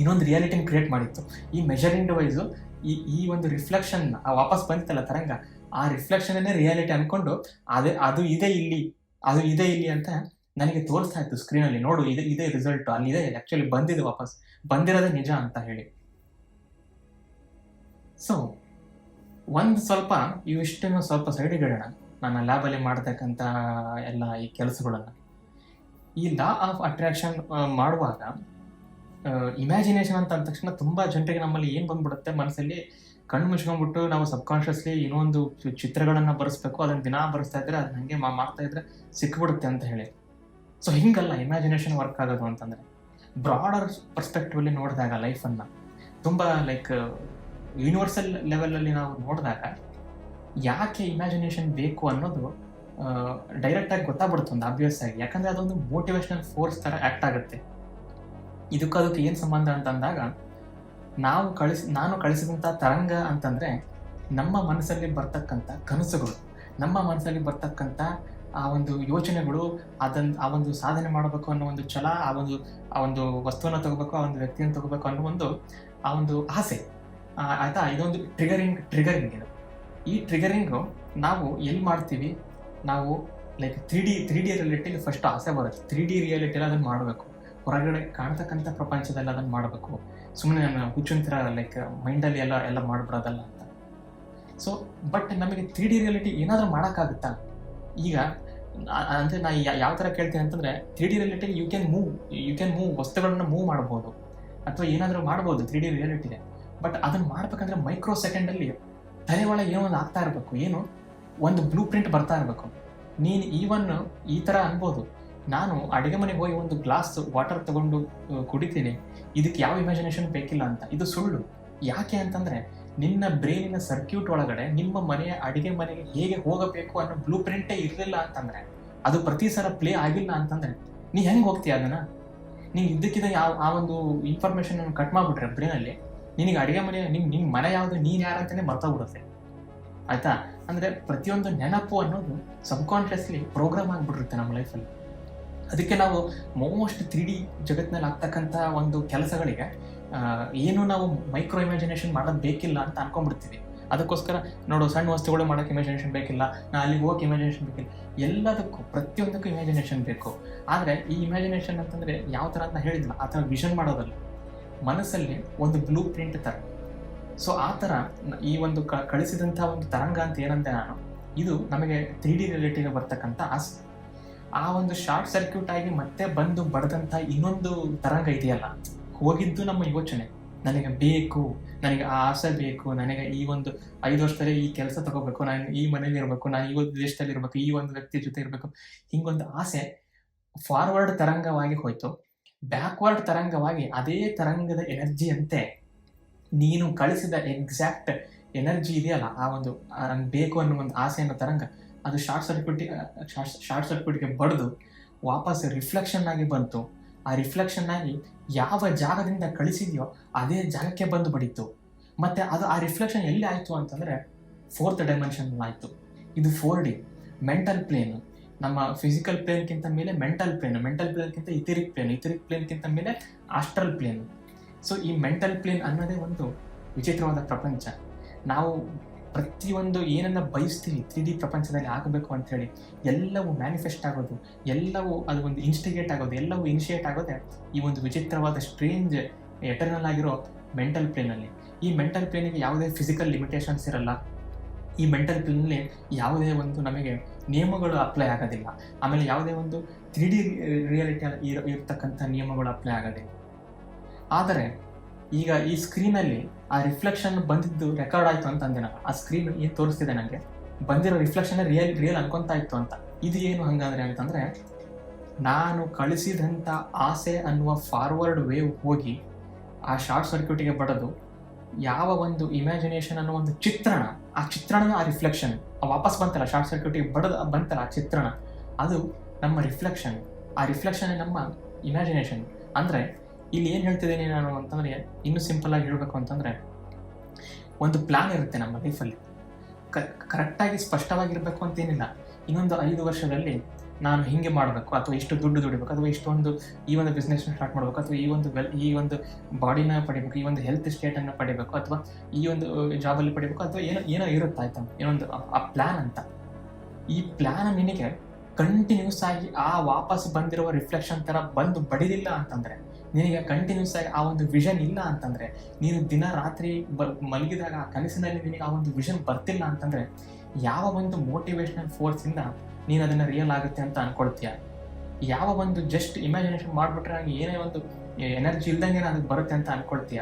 ಇನ್ನೊಂದು ರಿಯಾಲಿಟಿನ ಕ್ರಿಯೇಟ್ ಮಾಡಿತ್ತು. ಈ ಮೆಜರಿಂಗ್ ಡಿವೈಸು ಈ ಈ ಒಂದು ರಿಫ್ಲೆಕ್ಷನ್ ವಾಪಸ್ ಬಂತಲ್ಲ ತರಂಗ, ಆ ರಿಫ್ಲೆಕ್ಷನ್ನೇ ರಿಯಾಲಿಟಿ ಅಂದ್ಕೊಂಡು ಅದೇ, ಅದು ಇದೆ ಇಲ್ಲಿ, ಅದು ಇದೆ ಇಲ್ಲಿ ಅಂತ ನನಗೆ ತೋರಿಸ್ತಾ ಇತ್ತು ಸ್ಕ್ರೀನಲ್ಲಿ ನೋಡು, ಇದೆ ಇದೆ ರಿಸಲ್ಟ್ ಅಲ್ಲಿದೆ ಆ್ಯಕ್ಚುಲಿ ಬಂದಿದೆ ವಾಪಸ್. ಬಂದಿರೋದೇ ನಿಜ ಅಂತ ಹೇಳಿ. ಸೊ ಒಂದು ಸ್ವಲ್ಪ, ಇವಿಷ್ಟನ್ನು ಸ್ವಲ್ಪ ಸೈಡಿಗೆ ಇಡೋಣ. ನನ್ನ ಲ್ಯಾಬಲ್ಲಿ ಮಾಡ್ತಕ್ಕಂಥ ಎಲ್ಲ ಈ ಕೆಲಸಗಳನ್ನು. ಈ ಲಾ ಆಫ್ ಅಟ್ರಾಕ್ಷನ್ ಮಾಡುವಾಗ ಇಮ್ಯಾಜಿನೇಷನ್ ಅಂತ ಅಂದ ತಕ್ಷಣ ತುಂಬ ಜನರಿಗೆ ನಮ್ಮಲ್ಲಿ ಏನು ಬಂದ್ಬಿಡುತ್ತೆ ಮನಸ್ಸಲ್ಲಿ ಕಣ್ಣು ಮುಚ್ಕೊಂಡ್ಬಿಟ್ಟು ನಾವು ಸಬ್ಕಾನ್ಷಿಯಸ್ಲಿ ಇನ್ನೊಂದು ಚಿತ್ರಗಳನ್ನು ಬರೆಸ್ಬೇಕು, ಅದನ್ನ ದಿನಾ ಬರೆಸ್ತಾ ಇದ್ರೆ ಅದು ಹಂಗೆ ಮಾಡ್ತಾ ಇದ್ರೆ ಸಿಕ್ಬಿಡುತ್ತೆ ಅಂತ ಹೇಳಿ. ಸೊ ಹಿಂಗಲ್ಲ ಇಮ್ಯಾಜಿನೇಷನ್ ವರ್ಕ್ ಆಗೋದು ಅಂತಂದ್ರೆ ಬ್ರಾಡರ್ ಪರ್ಸ್ಪೆಕ್ಟಿವ್ ಅಲ್ಲಿ ನೋಡಿದಾಗ ಲೈಫನ್ನು ತುಂಬ ಲೈಕ್ ಯೂನಿವರ್ಸಲ್ ಲೆವೆಲಲ್ಲಿ ನಾವು ನೋಡಿದಾಗ ಯಾಕೆ ಇಮ್ಯಾಜಿನೇಷನ್ ಬೇಕು ಅನ್ನೋದು ಡೈರೆಕ್ಟ್ ಆಗಿ ಗೊತ್ತಾಗ್ಬಿಡುತ್ತೆ ಒಂದು ಅಬ್ವಿಯಸ್ ಆಗಿ. ಯಾಕಂದ್ರೆ ಅದೊಂದು ಮೋಟಿವೇಶ್ನಲ್ ಫೋರ್ಸ್ ತರ ಆಕ್ಟ್ ಆಗುತ್ತೆ. ಇದಕ್ಕೆ ಅದಕ್ಕೆ ಏನು ಸಂಬಂಧ ಅಂತಂದಾಗ, ನಾವು ಕಳಿಸ್, ನಾನು ಕಳಿಸಿದಂಥ ತರಂಗ ಅಂತಂದ್ರೆ ನಮ್ಮ ಮನಸ್ಸಲ್ಲಿ ಬರ್ತಕ್ಕಂಥ ಕನಸುಗಳು. ನಮ್ಮ ಮನಸ್ಸಲ್ಲಿ ಬರ್ತಕ್ಕಂಥ ಆ ಒಂದು ಯೋಚನೆಗಳು ಅದನ್ನು ಆ ಒಂದು ಸಾಧನೆ ಮಾಡಬೇಕು ಅನ್ನೋ ಒಂದು ಛಲ, ಆ ಒಂದು ಆ ಒಂದು ವಸ್ತುವನ್ನ ತಗೋಬೇಕು, ಆ ಒಂದು ವ್ಯಕ್ತಿಯನ್ನು ತಗೋಬೇಕು ಅನ್ನೋ ಒಂದು, ಆ ಒಂದು ಆಸೆ. ಆಯ್ತಾ? ಇದೊಂದು ಟ್ರಿಗರಿಂಗ್ ಟ್ರಿಗರಿಂಗ್ ಇದು. ಈ ಟ್ರಿಗರಿಂಗು ನಾವು ಎಲ್ಲಿ ಮಾಡ್ತೀವಿ? ನಾವು like three D three D ರಿಯಾಲಿಟಿಲಿ first ಆಸೆ ಬರುತ್ತೆ. ತ್ರೀ ಡಿ ರಿಯಾಲಿಟಿಲಿ ಅದನ್ನು ಮಾಡಬೇಕು. ಹೊರಗಡೆ ಕಾಣ್ತಕ್ಕಂಥ ಪ್ರಪಂಚದಲ್ಲಿ ಅದನ್ನು ಮಾಡಬೇಕು. ಸುಮ್ಮನೆ ನಾನು ಹುಚ್ಚುಂತರ ಲೈಕ್ ಮೈಂಡಲ್ಲಿ ಎಲ್ಲ ಎಲ್ಲ ಮಾಡಿಬಿಡೋದಲ್ಲ ಅಂತ. ಸೊ ಬಟ್ ನಮಗೆ ತ್ರೀ ಡಿ ರಿಯಾಲಿಟಿ ಏನಾದರೂ ಮಾಡೋಕ್ಕಾಗುತ್ತಾ? ಈಗ ಅಂದರೆ ಅಂದ್ರೆ ನಾ ಯಾವ ಥರ ಕೇಳ್ತೀನಿ ಅಂತಂದರೆ three D reality you can move you can move ವಸ್ತುಗಳನ್ನ ಮೂವ್ ಮಾಡ್ಬೋದು. ಅಥವಾ ಏನಾದರೂ ಮಾಡ್ಬೋದು ತ್ರೀ ಡಿ ರಿಯಾಲಿಟಿಗೆ ಬಟ್ ಅದನ್ನು ಮಾಡ್ಬೇಕಂದ್ರೆ ಮೈಕ್ರೋ ಸೆಕೆಂಡಲ್ಲಿ ತಲೆ ಒಳಗೆ ಏನೋ ಒಂದು ಆಗ್ತಾ ಇರಬೇಕು, ಏನು? ಒಂದು ಬ್ಲೂ ಪ್ರಿಂಟ್ ಬರ್ತಾ ಇರಬೇಕು. ನೀನು ಈವನ್ ಈ ಥರ ಅನ್ಬೋದು. ನಾನು ಅಡುಗೆ ಮನೆಗೆ ಹೋಗಿ ಒಂದು ಗ್ಲಾಸ್ ವಾಟರ್ ತಗೊಂಡು ಕುಡಿತೀನಿ. ಇದಕ್ಕೆ ಯಾವ ಇಮ್ಯಾಜಿನೇಷನ್ ಬೇಕಿಲ್ಲ ಅಂತ. ಇದು ಸುಳ್ಳು. ಯಾಕೆ ಅಂತಂದ್ರೆ, ನಿನ್ನ ಬ್ರೈನಿನ ಸರ್ಕ್ಯೂಟ್ ಒಳಗಡೆ ನಿಮ್ಮ ಮನೆಯ ಅಡಿಗೆ ಮನೆಗೆ ಹೇಗೆ ಹೋಗಬೇಕು ಅನ್ನೋ ಬ್ಲೂ ಪ್ರಿಂಟೇ ಇರಲಿಲ್ಲ ಅಂತಂದ್ರೆ, ಅದು ಪ್ರತಿ ಸಲ ಪ್ಲೇ ಆಗಿಲ್ಲ ಅಂತಂದ್ರೆ, ನೀ ಹೆಂಗೆ ಹೋಗ್ತೀಯ ಅದನ್ನ? ನೀನು ಇದ್ದಕ್ಕಿದ್ದ ಯಾವ ಆ ಒಂದು ಇನ್ಫಾರ್ಮೇಶನ್ ಕಟ್ ಮಾಡಿಬಿಟ್ರೆ ಬ್ರೈನಲ್ಲಿ ನಿನಗೆ ಅಡುಗೆ ಮನೆ ನಿಂಗೆ ನಿಂಗೆ ಮನೆ ಯಾವುದು, ನೀನ್ ಯಾರಂತಾನೆ ಮರ್ತೋಗ್ಬಿಡುತ್ತೆ ಆಯ್ತಾ? ಅಂದ್ರೆ ಪ್ರತಿಯೊಂದು ನೆನಪು ಅನ್ನೋದು ಸಬ್ಕಾನ್ಷಿಯಸ್ಲಿ ಪ್ರೋಗ್ರಾಮ್ ಆಗ್ಬಿಟ್ಟಿರುತ್ತೆ ನಮ್ಮ ಲೈಫಲ್ಲಿ. ಅದಕ್ಕೆ ನಾವು ಮೋಸ್ಟ್ ತ್ರೀ ಡಿ ಜಗತ್ತಿನಲ್ಲಿ ಆಗ್ತಕ್ಕಂಥ ಒಂದು ಕೆಲಸಗಳಿಗೆ ಏನು ನಾವು ಮೈಕ್ರೋ ಇಮ್ಯಾಜಿನೇಷನ್ ಮಾಡೋದು ಬೇಕಿಲ್ಲ ಅಂತ ಅನ್ಕೊಂಡ್ಬಿಡ್ತೀವಿ. ಅದಕ್ಕೋಸ್ಕರ ನೋಡು, ಸಣ್ಣ ವಸ್ತುಗಳು ಮಾಡೋಕೆ ಇಮ್ಯಾಜಿನೇಷನ್ ಬೇಕಿಲ್ಲ, ನಾ ಅಲ್ಲಿಗೆ ಹೋಗಕ್ಕೆ ಇಮ್ಯಾಜಿನೇಷನ್ ಬೇಕಿಲ್ಲ. ಎಲ್ಲದಕ್ಕೂ, ಪ್ರತಿಯೊಂದಕ್ಕೂ ಇಮ್ಯಾಜಿನೇಷನ್ ಬೇಕು. ಆದರೆ ಈ ಇಮ್ಯಾಜಿನೇಷನ್ ಅಂತಂದರೆ ಯಾವ ಥರ ಅಂತ ಹೇಳಿದ್ಲ ಆ ಥರ ವಿಷನ್ ಮಾಡೋದಲ್ಲ. ಮನಸ್ಸಲ್ಲಿ ಒಂದು ಬ್ಲೂ ಪ್ರಿಂಟ್ ಥರ ಸೊ ಆ ಥರ ಈ ಒಂದು ಕ ಕಳಿಸಿದಂಥ ಒಂದು ತರಂಗ ಅಂತ ಏನಂತೆ ನಾನು, ಇದು ನಮಗೆ ತ್ರೀ ಡಿ ರಿಲೇಟಿವ್ ಬರ್ತಕ್ಕಂಥ ಆಸೆ. ಆ ಒಂದು ಶಾರ್ಟ್ ಸರ್ಕ್ಯೂಟ್ ಆಗಿ ಮತ್ತೆ ಬಂದು ಬಡದಂಥ ಇನ್ನೊಂದು ತರಂಗ ಇದೆಯಲ್ಲ, ಹೋಗಿದ್ದು ನಮ್ಮ ಯೋಚನೆ. ನನಗೆ ಬೇಕು, ನನಗೆ ಆ ಆಸೆ ಬೇಕು, ನನಗೆ ಈ ಒಂದು ಐದು ವರ್ಷದಲ್ಲಿ ಈ ಕೆಲಸ ತಗೋಬೇಕು, ನಾನು ಈ ಮನೇಲಿ ಇರಬೇಕು, ನಾನು ಈ ಒಂದು ದೇಶದಲ್ಲಿ ಇರಬೇಕು, ಈ ಒಂದು ವ್ಯಕ್ತಿ ಜೊತೆ ಇರಬೇಕು, ಹಿಂಗೊಂದು ಆಸೆ ಫಾರ್ವರ್ಡ್ ತರಂಗವಾಗಿ ಹೋಯ್ತು. ಬ್ಯಾಕ್ವರ್ಡ್ ತರಂಗವಾಗಿ ಅದೇ ತರಂಗದ ಎನರ್ಜಿ ಅಂತೆ ನೀನು ಕಳಿಸಿದ ಎಕ್ಸಾಕ್ಟ್ ಎನರ್ಜಿ ಇದೆಯಲ್ಲ, ಆ ಒಂದು ನಂಗೆ ಬೇಕು ಅನ್ನೋ ಒಂದು ಆಸೆ ಅನ್ನೋ ತರಂಗ, ಅದು ಶಾರ್ಟ್ ಸರ್ಕ್ಯೂಟ್ ಶಾರ್ಟ್ ಸರ್ಕ್ಯೂಟ್ಗೆ ಬಡ್ದು ವಾಪಸ್ ರಿಫ್ಲೆಕ್ಷನ್ ಆಗಿ ಬಂತು. ಆ ರಿಫ್ಲೆಕ್ಷನ್ ಆಗಿ ಯಾವ ಜಾಗದಿಂದ ಕಳಿಸಿದ್ಯೋ ಅದೇ ಜಾಗಕ್ಕೆ ಬಂದು ಬಡಿತು. ಮತ್ತೆ ಅದು ಆ ರಿಫ್ಲೆಕ್ಷನ್ ಎಲ್ಲಿ ಆಯಿತು ಅಂತಂದ್ರೆ ಫೋರ್ತ್ ಡೈಮೆನ್ಷನ್ ಆಯಿತು. ಇದು ಫೋರ್ ಡಿ ಮೆಂಟಲ್ ಪ್ಲೇನ್ ನಮ್ಮ ಫಿಸಿಕಲ್ ಪ್ಲೇನ್ಗಿಂತ ಮೇಲೆ ಮೆಂಟಲ್ ಪ್ಲೇನ್ ಮೆಂಟಲ್ ಪ್ಲೇನ್ಗಿಂತ ಇಥರಿಕ್ ಪ್ಲೇನ್ ಇಥೆರಿಕ್ ಪ್ಲೇನ್ಗಿಂತ ಮೇಲೆ ಆಸ್ಟ್ರಲ್ ಪ್ಲೇನ್ ಸೊ ಈ ಮೆಂಟಲ್ ಪ್ಲೇನ್ ಅನ್ನೋದೇ ಒಂದು ವಿಚಿತ್ರವಾದ ಪ್ರಪಂಚ. ನಾವು ಪ್ರತಿಯೊಂದು ಏನನ್ನ ಬಯಸ್ತೀವಿ ತ್ರೀ ಡಿ ಪ್ರಪಂಚದಲ್ಲಿ ಆಗಬೇಕು ಅಂತ ಹೇಳಿ, ಎಲ್ಲವೂ ಮ್ಯಾನಿಫೆಸ್ಟ್ ಆಗೋದು, ಎಲ್ಲವೂ ಅದು ಒಂದು ಇನ್ಸ್ಟಿಗೇಟ್ ಆಗೋದು, ಎಲ್ಲವೂ ಇನಿಷಿಯೇಟ್ ಆಗೋದೆ ಈ ಒಂದು ವಿಚಿತ್ರವಾದ ಸ್ಟ್ರೇಂಜ್ ಎಟರ್ನಲ್ ಆಗಿರೋ ಮೆಂಟಲ್ ಪ್ಲೇನಲ್ಲಿ ಈ ಮೆಂಟಲ್ ಪ್ಲೇನಿಗೆ ಯಾವುದೇ ಫಿಸಿಕಲ್ ಲಿಮಿಟೇಷನ್ಸ್ ಇರಲ್ಲ. ಈ ಮೆಂಟಲ್ ಪ್ಲೇನಲ್ಲಿ ಯಾವುದೇ ಒಂದು ನಮಗೆ ನಿಯಮಗಳು ಅಪ್ಲೈ ಆಗೋದಿಲ್ಲ. ಆಮೇಲೆ ಯಾವುದೇ ಒಂದು ತ್ರೀ ಡಿ ರಿಯಾಲಿಟಿ ಇರತಕ್ಕಂಥ ನಿಯಮಗಳು ಅಪ್ಲೈ ಆಗೋದಿಲ್ಲ. ಆದರೆ ಈಗ ಈ ಸ್ಕ್ರೀನಲ್ಲಿ ಆ ರಿಫ್ಲೆಕ್ಷನ್ ಬಂದಿದ್ದು ರೆಕಾರ್ಡ್ ಆಯಿತು ಅಂತ ಅಂದೆ ಆ ಸ್ಕ್ರೀನ್ ಏನು ತೋರಿಸ್ತಿದೆ ನನಗೆ ಬಂದಿರೋ ರಿಫ್ಲೆಕ್ಷನ್ ರಿಯಲ್ ರಿಯಲ್ ಅನ್ಕೊಂತಾ ಇತ್ತು ಅಂತ. ಇದು ಏನು ಹಂಗಂದ್ರೆ ಅಂತಂದ್ರೆ ನಾನು ಕಳಿಸಿದಂಥ ಆಸೆ ಅನ್ನುವ ಫಾರ್ವರ್ಡ್ ವೇವ್ ಹೋಗಿ ಆ ಶಾರ್ಟ್ ಸರ್ಕ್ಯೂಟಿಗೆ ಬಡದು ಯಾವ ಒಂದು ಇಮ್ಯಾಜಿನೇಷನ್ ಅನ್ನೋ ಒಂದು ಚಿತ್ರಣ ಆ ಚಿತ್ರಣನ, ಆ ರಿಫ್ಲೆಕ್ಷನ್ ಆ ವಾಪಸ್ ಬಂತಲ್ಲ ಶಾರ್ಟ್ ಸರ್ಕ್ಯೂಟಿಗೆ ಬಡದ, ಬಂತಲ್ಲ ಆ ಚಿತ್ರಣ. ಅದು ನಮ್ಮ ರಿಫ್ಲೆಕ್ಷನ್ ಆ ರಿಫ್ಲೆಕ್ಷನ್ ನಮ್ಮ ಇಮ್ಯಾಜಿನೇಷನ್ ಅಂದ್ರೆ, ಇಲ್ಲಿ ಏನು ಹೇಳ್ತಿದ್ದೀನಿ ನಾನು ಅಂತಂದ್ರೆ, ಇನ್ನೂ ಸಿಂಪಲ್ ಆಗಿ ಹೇಳಬೇಕು ಅಂತಂದ್ರೆ, ಒಂದು ಪ್ಲಾನ್ ಇರುತ್ತೆ ನಮ್ಮ ಲೈಫಲ್ಲಿ ಕರೆಕ್ಟಾಗಿ ಸ್ಪಷ್ಟವಾಗಿರಬೇಕು ಅಂತೇನಿಲ್ಲ ಇನ್ನೊಂದು ಐದು ವರ್ಷದಲ್ಲಿ ನಾನು ಹಿಂಗೆ ಮಾಡಬೇಕು ಅಥವಾ ಇಷ್ಟು ದುಡ್ಡು ದುಡಿಬೇಕು ಅಥವಾ ಇಷ್ಟೊಂದು ಈ ಒಂದು ಬಿಸ್ನೆಸ್ ಸ್ಟಾರ್ಟ್ ಮಾಡಬೇಕು ಅಥವಾ ಈ ಒಂದು ವೆಲ್ ಈ ಒಂದು ಬಾಡಿನ ಪಡಿಬೇಕು, ಈ ಒಂದು ಹೆಲ್ತ್ ಸ್ಟೇಟನ್ನು ಪಡಿಬೇಕು ಅಥವಾ ಈ ಒಂದು ಜಾಬಲ್ಲಿ ಪಡಿಬೇಕು ಅಥವಾ ಏನೋ ಏನೋ ಇರುತ್ತೆ ಆಯ್ತಾ? ಏನೊಂದು, ಆ- ಪ್ಲ್ಯಾನ್ ಅಂತ. ಈ ಪ್ಲಾನ್ ನಿನಗೆ ಕಂಟಿನ್ಯೂಸ್ ಆಗಿ ಆ ವಾಪಸ್ ಬಂದಿರುವ ರಿಫ್ಲೆಕ್ಷನ್ ತರ ಬಂದು ಬಡಿದಿಲ್ಲ ಅಂತಂದ್ರೆ, ನಿನಗೆ ಕಂಟಿನ್ಯೂಸ್ ಆಗಿ ಆ ಒಂದು ವಿಷನ್ ಇಲ್ಲ ಅಂತಂದ್ರೆ, ನೀನು ದಿನ ರಾತ್ರಿ ಬ- ಮಲಗಿದಾಗ ಆ ಕನಸಿನಲ್ಲಿ ನಿನಗೆ ಆ ಒಂದು ವಿಷನ್ ಬರ್ತಿಲ್ಲ ಅಂತಂದ್ರೆ, ಯಾವ ಒಂದು ಮೋಟಿವೇಶನಲ್ ಫೋರ್ಸ್ ಇಂದ ನೀನು ಅದನ್ನು ರಿಯಲ್ ಆಗುತ್ತೆ ಅಂತ ಅನ್ಕೊಳ್ತೀಯ? ಯಾವ ಒಂದು ಜಸ್ಟ್ ಇಮ್ಯಾಜಿನೇಷನ್ ಮಾಡಿಬಿಟ್ರೆ ನನಗೆ ಏನೇ ಒಂದು ಎನರ್ಜಿ ಇಲ್ದಂಗೆ ಅದಕ್ಕೆ ಬರುತ್ತೆ ಅಂತ ಅನ್ಕೊಳ್ತೀಯ?